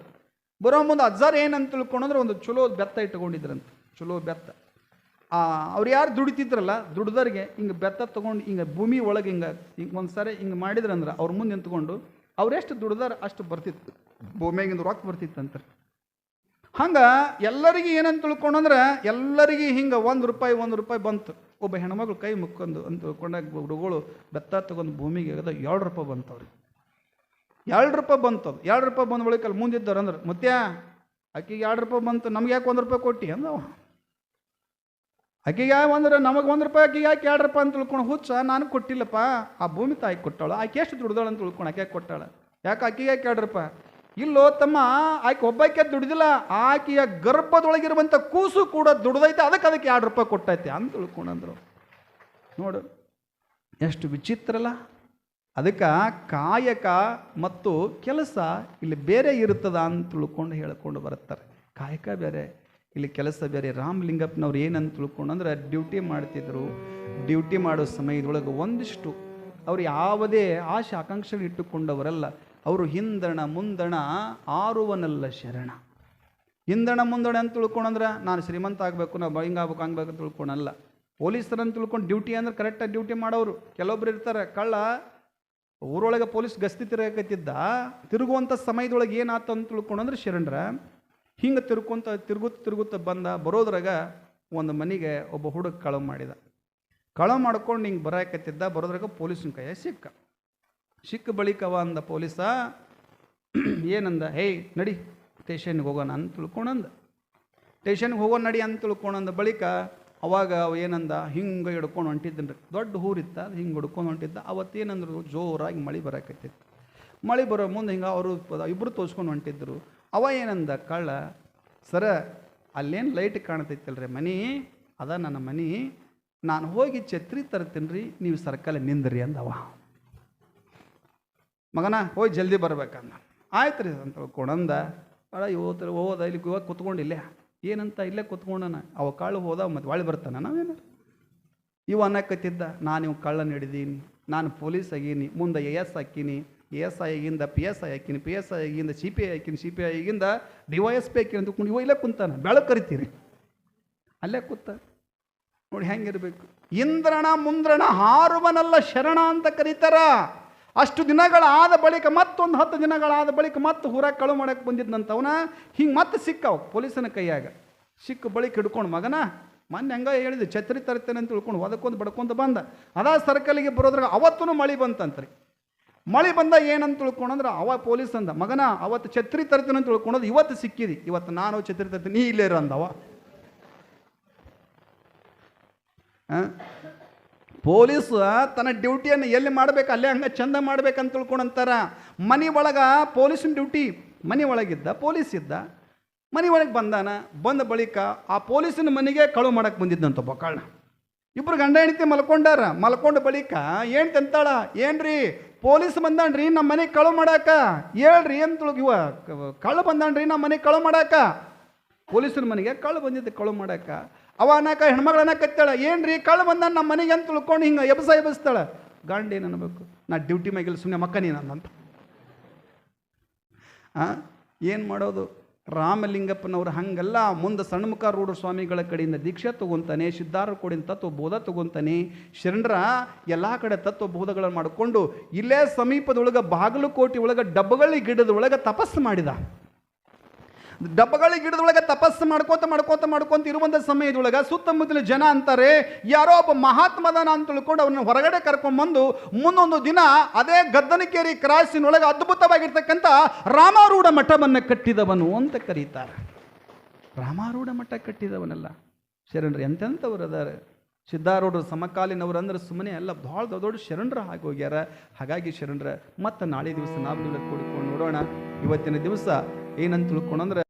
ಬರೋ ಮುಂದೆ ಅಜ್ಜಾರ್ ಏನಂತ ತಿಳ್ಕೊಂಡಂದ್ರೆ ಒಂದು ಚಲೋ ಬೆತ್ತ ಇಟ್ಕೊಂಡಿದ್ರಂತ. ಚಲೋ ಬೆತ್ತ. ಅವ್ರು ಯಾರು ದುಡಿತಿದ್ರಲ್ಲ ದುಡ್ದವ್ರಿಗೆ ಹಿಂಗೆ ಬೆತ್ತ ತೊಗೊಂಡು ಹಿಂಗೆ ಭೂಮಿ ಒಳಗೆ ಹಿಂಗೆ ಹಿಂಗೆ ಒಂದು ಸಾರಿ ಹಿಂಗೆ ಮಾಡಿದ್ರಂದ್ರೆ ಅವ್ರ ಮುಂದೆ ನಿಂತ್ಕೊಂಡು ಅವ್ರೆಷ್ಟು ದುಡ್ದಾರ ಅಷ್ಟು ಬರ್ತಿತ್ತು. ಭೂಮಿಯಾಗಿಂದ ರೊಕ್ಕ ಬರ್ತಿತ್ತಂತ. ಹಂಗೆ ಎಲ್ಲರಿಗೆ ಏನಂತ ತಿಳ್ಕೊಂಡಂದ್ರೆ ಎಲ್ಲರಿಗೆ ಹಿಂಗೆ ಒಂದು ರೂಪಾಯಿ ಒಂದು ರೂಪಾಯಿ ಬಂತು. ಒಬ್ಬ ಹೆಣ್ಮಗಳು ಕೈ ಮುಕ್ಕೊಂಡು ಅಂತ ತಿಳ್ಕೊಂಡಾಗ ಹುಡುಗಗಳು ಬೆತ್ತ ತಗೊಂಡು ಭೂಮಿಗೆ ಅದ ಎರಡು ರೂಪಾಯಿ ಬಂತು ಅವ್ರಿಗೆ. ಎರಡು ರೂಪಾಯಿ ಬಂತು ಅದು. ಎರಡು ರೂಪಾಯಿ ಬಂದ ಬಳಿಕ ಅಲ್ಲಿ ಮುಂದಿದ್ದವ್ರು ಅಂದ್ರೆ ಮತ್ತೆ ಆಕಿಗೆ ಎರಡು ರೂಪಾಯಿ ಬಂತು, ನಮ್ಗೆ ಯಾಕೆ ಒಂದು ರೂಪಾಯಿ ಕೊಟ್ಟಿ ಅಂದವ ಆಕೆಗೆ ಅಂದ್ರೆ ನಮಗೆ ಒಂದು ರೂಪಾಯಿ, ಆಕೆಗೆ ಯಾಕೆ ಎರಡು ರೂಪಾಯಿ ಅಂತ ತಿಳ್ಕೊಂಡು ಹುಚ್ಚ, ನಾನು ಕೊಟ್ಟಿಲ್ಲಪ್ಪ, ಆ ಭೂಮಿ ತಾಯಿ ಕೊಟ್ಟಾಳು, ಆಕೆ ಎಷ್ಟು ದುಡ್ದಾಳು ಅಂತ ತಿಳ್ಕೊಂಡು ಆಕೆ ಕೊಟ್ಟಾಳ? ಯಾಕೆ ಆಕೆಗೆ ಯಾಕೆ ಎರಡು ರೂಪಾಯಿ? ಇಲ್ಲೋ ತಮ್ಮ, ಆಕೆ ಒಬ್ಬಾಕೆ ದುಡಿದಿಲ್ಲ, ಆಕೆಯ ಗರ್ಭದೊಳಗಿರುವಂಥ ಕೂಸು ಕೂಡ ದುಡ್ದೈತೆ, ಅದಕ್ಕೆ ಅದಕ್ಕೆ ಎರಡು ರೂಪಾಯಿ ಕೊಟ್ಟೈತೆ ಅಂತ ತಿಳ್ಕೊಂಡಂದ್ರು. ನೋಡು, ಎಷ್ಟು ವಿಚಿತ್ರಲ್ಲ ಅದಕ್ಕೆ ಕಾಯಕ ಮತ್ತು ಕೆಲಸ ಇಲ್ಲಿ ಬೇರೆ ಇರುತ್ತದ ಅಂತ ತಿಳ್ಕೊಂಡು ಹೇಳ್ಕೊಂಡು ಬರ್ತಾರೆ ಕಾಯಕ ಬೇರೆ, ಇಲ್ಲಿ ಕೆಲಸ ಬೇರೆ. ರಾಮಲಿಂಗಪ್ಪನವ್ರು ಏನಂತ ತಿಳ್ಕೊಂಡು ಅಂದ್ರೆ ಡ್ಯೂಟಿ ಮಾಡ್ತಿದ್ರು. ಡ್ಯೂಟಿ ಮಾಡೋ ಸಮಯದೊಳಗೆ ಒಂದಿಷ್ಟು, ಅವ್ರು ಯಾವುದೇ ಆಶೆ ಆಕಾಂಕ್ಷೆ ಇಟ್ಟುಕೊಂಡವರಲ್ಲ. ಅವರು ಹಿಂದಣ ಮುಂದಣ ಆರುವನಲ್ಲ ಶರಣ. ಹಿಂದಣ ಮುಂದಣ ಅಂತ ತಿಳ್ಕೊಂಡ್ರೆ ನಾನು ಶ್ರೀಮಂತ ಆಗಬೇಕು ನಾವು ಹಿಂಗೆ ಆಗ್ಬೇಕು ಅಂತ ತಿಳ್ಕೊಳಲ್ಲ ಪೊಲೀಸರನ್ನು ತಿಳ್ಕೊಂಡು ಡ್ಯೂಟಿ ಅಂದ್ರೆ ಕರೆಕ್ಟಾಗಿ ಡ್ಯೂಟಿ ಮಾಡೋರು. ಕೆಲವೊಬ್ರು ಇರ್ತಾರೆ, ಕಳ್ಳ ಊರೊಳಗೆ ಪೊಲೀಸ್ ಗಸ್ತಿ ತಿರುಗಕತ್ತಿದ್ದ ತಿರುಗುವಂಥ ಸಮಯದೊಳಗೆ ಏನಾಯ್ತು ಅಂತ ತಿಳ್ಕೊಂಡಂದ್ರೆ ಶರಣರ, ಹಿಂಗೆ ತಿರ್ಕೊಂತ, ತಿರುಗುತ್ತ ತಿರುಗುತ್ತ ಬಂದ, ಬರೋದ್ರಾಗ ಒಂದು ಮನೆಗೆ ಒಬ್ಬ ಹುಡುಗ ಕಳವು ಮಾಡಿದ. ಕಳವು ಮಾಡ್ಕೊಂಡು ಹಿಂಗೆ ಬರಾಕತ್ತಿದ್ದ, ಬರೋದ್ರಾಗ ಪೊಲೀಸಿನ ಕೈಯ ಸಿಕ್ಕ. ಸಿಕ್ಕ ಬಳಿಕವ ಅಂದ ಪೊಲೀಸ, ಏನಂದ? ಹೇಯ್, ನಡಿ, ಸ್ಟೇಷನ್ಗೆ ಹೋಗೋಣ ಅಂತ ತಿಳ್ಕೊಂಡಂದ ಸ್ಟೇಷನ್ಗೆ ಹೋಗೋಣ ನಡಿ ಅಂತ ತಿಳ್ಕೊಂಡಂದ ಬಳಿಕ ಅವಾಗ ಅವ ಏನಂದ? ಹಿಂಗೆ ಹಿಡ್ಕೊಂಡು ಹೊಂಟಿದ್ದನ್ರಿ. ದೊಡ್ಡ ಊರಿತ್ತ ಹಿಂಗೆ ಹಿಡ್ಕೊಂಡು ಹೊಂಟಿದ್ದ. ಅವತ್ತೇನಂದ್ರು ಜೋರಾಗಿ ಮಳೆ ಬರಕತ್ತಿತ್ತು ಮಳೆ ಬರೋ ಮುಂದೆ ಹಿಂಗೆ ಅವರು ಇಬ್ಬರು ತೋರಿಸ್ಕೊಂಡು ಹೊಂಟಿದ್ರು. ಅವ ಏನಂದ? ಕಳ್ಳ, ಸರ, ಅಲ್ಲೇನು ಲೈಟ್ ಕಾಣ್ತೈತಲ್ರಿ ಮನಿ? ಅದ ನನ್ನ ಮನಿ. ನಾನು ಹೋಗಿ ಛತ್ರಿ ತರ್ತೀನಿ ರೀ ನೀವು ಸರ್ಕಲ್ ನಿಂದ್ರಿ ಅಂದವ. ಮಗನ, ಹೋಯ್ ಜಲ್ದಿ ಬರ್ಬೇಕಂದ. ಆಯ್ತು ರೀ ಅಂತ ಕೊಣಂದ ಅಡ ಇವತ್ತು ಹೋದ, ಇಲ್ಲಿ ಇವಾಗ ಕುತ್ಕೊಂಡಿಲ್ಲೇ ಏನಂತ ಇಲ್ಲೇ ಕುತ್ಕೊಂಡನ? ಅವ ಕಾಳು ಹೋದ ಮತ್ತೆ ಒಳ್ಳೆ ಬರ್ತಾನ ನಾವೇನು? ಇವ ಅನ್ನಕತ್ತಿದ್ದ, ನಾನು ಇವ್ ಕಳ್ಳನ ಹಿಡಿದೀನಿ. ನಾನು ಪೊಲೀಸ್ ಆಗೀನಿ. ಮುಂದೆ ಎ ಎಸ್ ಹಾಕೀನಿ. ಎ ಎಸ್ ಐ ಆಗಿಂದ ಪಿ ಎಸ್ ಐ ಹಾಕಿನಿ. ಪಿ ಎಸ್ ಐ ಆಗಿಂದ ಸಿ ಪಿ ಐ ಹಾಕಿನಿ. ಸಿ ಪಿ ಐ ಆಗಿಂದ ಡಿ ವೈ ಎಸ್ ಪಿ ಹಾಕಿನಿ ಅಂತ ಇವ ಇಲ್ಲೇ ಕುಂತಾನ. ಬೆಳಕು ಕರಿತೀರಿ. ಅಲ್ಲೇ ಕೂತ ನೋಡಿ ಹೆಂಗಿರ್ಬೇಕು. ಇಂದ್ರಣ ಮುಂದ್ರಣ ಹಾರುವನಲ್ಲ ಶರಣ ಅಂತ ಕರೀತಾರ. ಅಷ್ಟು ದಿನಗಳಾದ ಬಳಿಕ ಮತ್ತೊಂದು ಹತ್ತು ದಿನಗಳಾದ ಬಳಿಕ ಮತ್ತೆ ಹುರ ಕಳು ಮಾಡಕ್ಕೆ ಬಂದಿದ್ದಂಥವನ ಹಿಂಗೆ ಮತ್ತೆ ಸಿಕ್ಕವ ಪೊಲೀಸನ ಕೈಯಾಗ. ಸಿಕ್ಕ ಬಳಿಕ ಹಿಡ್ಕೊಂಡು ಮಗನ, ಮೊನ್ನೆ ಹಂಗ ಹೇಳಿದೆ, ಛತ್ರಿ ತರ್ತೇನೆ ಅಂತ ತಿಳ್ಕೊಂಡು ಒದಕ್ಕೊಂದು ಬಡ್ಕೊಂಡು ಬಂದ. ಅದಾ ಸರ್ಕಲಿಗೆ ಬರೋದ್ರಾಗ ಅವತ್ತೂ ಮಳೆ ಬಂತಂತ್ರಿ. ಮಳೆ ಬಂದ ಏನಂತ ತಿಳ್ಕೊಂಡಂದ್ರೆ ಅವ ಪೊಲೀಸ್ ಅಂದ, ಮಗನ ಅವತ್ತು ಛತ್ರಿ ತರ್ತೀನಿ ಅಂತ ಉಳ್ಕೊಂಡೋದು ಇವತ್ತು ಸಿಕ್ಕಿದಿ. ಇವತ್ತು ನಾನು ಛತ್ರಿ ತರ್ತೀನಿ, ನೀ ಇಲ್ಲೇ ಇರೋ ಅಂದವ? ಪೊಲೀಸ್ ತನ್ನ ಡ್ಯೂಟಿಯನ್ನು ಎಲ್ಲಿ ಮಾಡ್ಬೇಕು, ಅಲ್ಲೇ ಹಂಗೆ ಚಂದ ಮಾಡ್ಬೇಕಂತ ತಿಳ್ಕೊಂಡಂತಾರ. ಮನೆ ಒಳಗೆ ಪೊಲೀಸಿನ ಡ್ಯೂಟಿ, ಮನೆ ಒಳಗಿದ್ದ ಪೊಲೀಸ್ ಇದ್ದ, ಮನೆ ಒಳಗೆ ಬಂದಾನ, ಬಂದ ಬಳಿಕ ಆ ಪೊಲೀಸಿನ ಮನೆಗೆ ಕಳು ಮಾಡಕ್ಕೆ ಬಂದಿದ್ದಂತ ಬೊಕ್ಕಳ್ನ ಇಬ್ರು ಗಂಡ ಹೆಂಡತಿ ಮಲ್ಕೊಂಡಾರ, ಮಲ್ಕೊಂಡ ಬಳಿಕ ಏನು ತಂತಾಳ, ಏನ್ರಿ, ಪೊಲೀಸ್ ಬಂದಾನ್ರಿ ನಮ್ಮ ಮನೆಗೆ ಕಳು ಮಾಡಾಕ, ಹೇಳ್ರಿ ಅಂತ ಇವ ಕಳು ಬಂದಾನ್ರಿ ನಮ್ಮ ಮನೆಗೆ ಕಳು ಮಾಡಾಕ. ಪೊಲೀಸನ ಮನೆಗೆ ಕಳು ಬಂದಿದ್ದೆ ಕಳು ಮಾಡಾಕ ಅವ ಅನ್ನಕ ಹೆಣ್ಮಗಳು ಅನ್ನಕತ್ತಾಳ ಏನ್ರಿ ಕಳ್ಳ ಬಂದ ನಮ್ಮ ಮನೆಗೆ ಅಂತ ತಿಳ್ಕೊಂಡು ಹಿಂಗೆ ಎಬ್ಸ ಎಬ್ಸ್ತಾಳೆ. ಗಂಡ ಏನು ಅನ್ಬೇಕು? ನಾ ಡ್ಯೂಟಿ ಮ್ಯಾಗಿಲ್ಲ ಸುಮ್ಮನೆ ಮಕ್ಕ ಆ? ಏನು ಮಾಡೋದು? ರಾಮಲಿಂಗಪ್ಪನವ್ರು ಹಂಗಲ್ಲ, ಮುಂದೆ ಸಣ್ಮುಖ ರೂಢ ಸ್ವಾಮಿಗಳ ಕಡೆಯಿಂದ ದೀಕ್ಷೆ ತಗೊಂತಾನೆ, ಸಿದ್ಧಾರ ಕೊಡಿನ ತತ್ವ ಬೋಧ ತಗೊಂತಾನೆ, ಶರಣರ ಎಲ್ಲ ಕಡೆ ತತ್ವ ಬೋಧಗಳನ್ನು ಮಾಡಿಕೊಂಡು ಇಲ್ಲೇ ಸಮೀಪದೊಳಗೆ ಬಾಗಲಕೋಟೆ ಒಳಗೆ ಡಬ್ಬಗಳಿ ಗಿಡದ ಒಳಗೆ ತಪಸ್ಸು ಮಾಡಿದ. ಡಬ್ಬಗಳಿ ಗಿಡದೊಳಗೆ ತಪಸ್ಸು ಮಾಡ್ಕೋತ ಮಾಡ್ಕೋತ ಮಾಡ್ಕೊಂತ ಇರುವಂಥ ಸಮಯದೊಳಗೆ ಸುತ್ತಮುತ್ತಲ ಜನ ಅಂತಾರೆ, ಯಾರೋ ಒಬ್ಬ ಮಹಾತ್ಮದನ ಅಂತ ತಿಳ್ಕೊಂಡು ಅವನ್ನ ಹೊರಗಡೆ ಕರ್ಕೊಂಡ್ಬಂದು ಮುಂದೊಂದು ದಿನ ಅದೇ ಗದ್ದನಕೇರಿ ಕ್ರಾಸಿನೊಳಗೆ ಅದ್ಭುತವಾಗಿರ್ತಕ್ಕಂಥ ರಾಮಾರೂಢ ಮಠವನ್ನು ಕಟ್ಟಿದವನು ಅಂತ ಕರೀತಾರೆ. ರಾಮಾರೂಢ ಮಠ ಕಟ್ಟಿದವನಲ್ಲ. ಶರಣರು ಎಂತೆಂಥವ್ರು ಅದಾರೆ? ಸಿದ್ಧಾರೂಢರು ಸಮಕಾಲೀನವ್ರು ಅಂದ್ರೆ ಸುಮ್ಮನೆ ಎಲ್ಲ ಭಾಳ ದೊಡ್ಡ ದೊಡ್ಡ ಶರಣರು ಹೋಗ್ಯಾರ. ಹಾಗಾಗಿ ಶರಣರ, ಮತ್ತೆ ನಾಳೆ ದಿವಸ ನಾವು ಕೂಡಿಕೊಂಡು ನೋಡೋಣ. ಇವತ್ತಿನ ದಿವಸ ಏನಂತ ತಿಳ್ಕೊಂಡ್ರೆ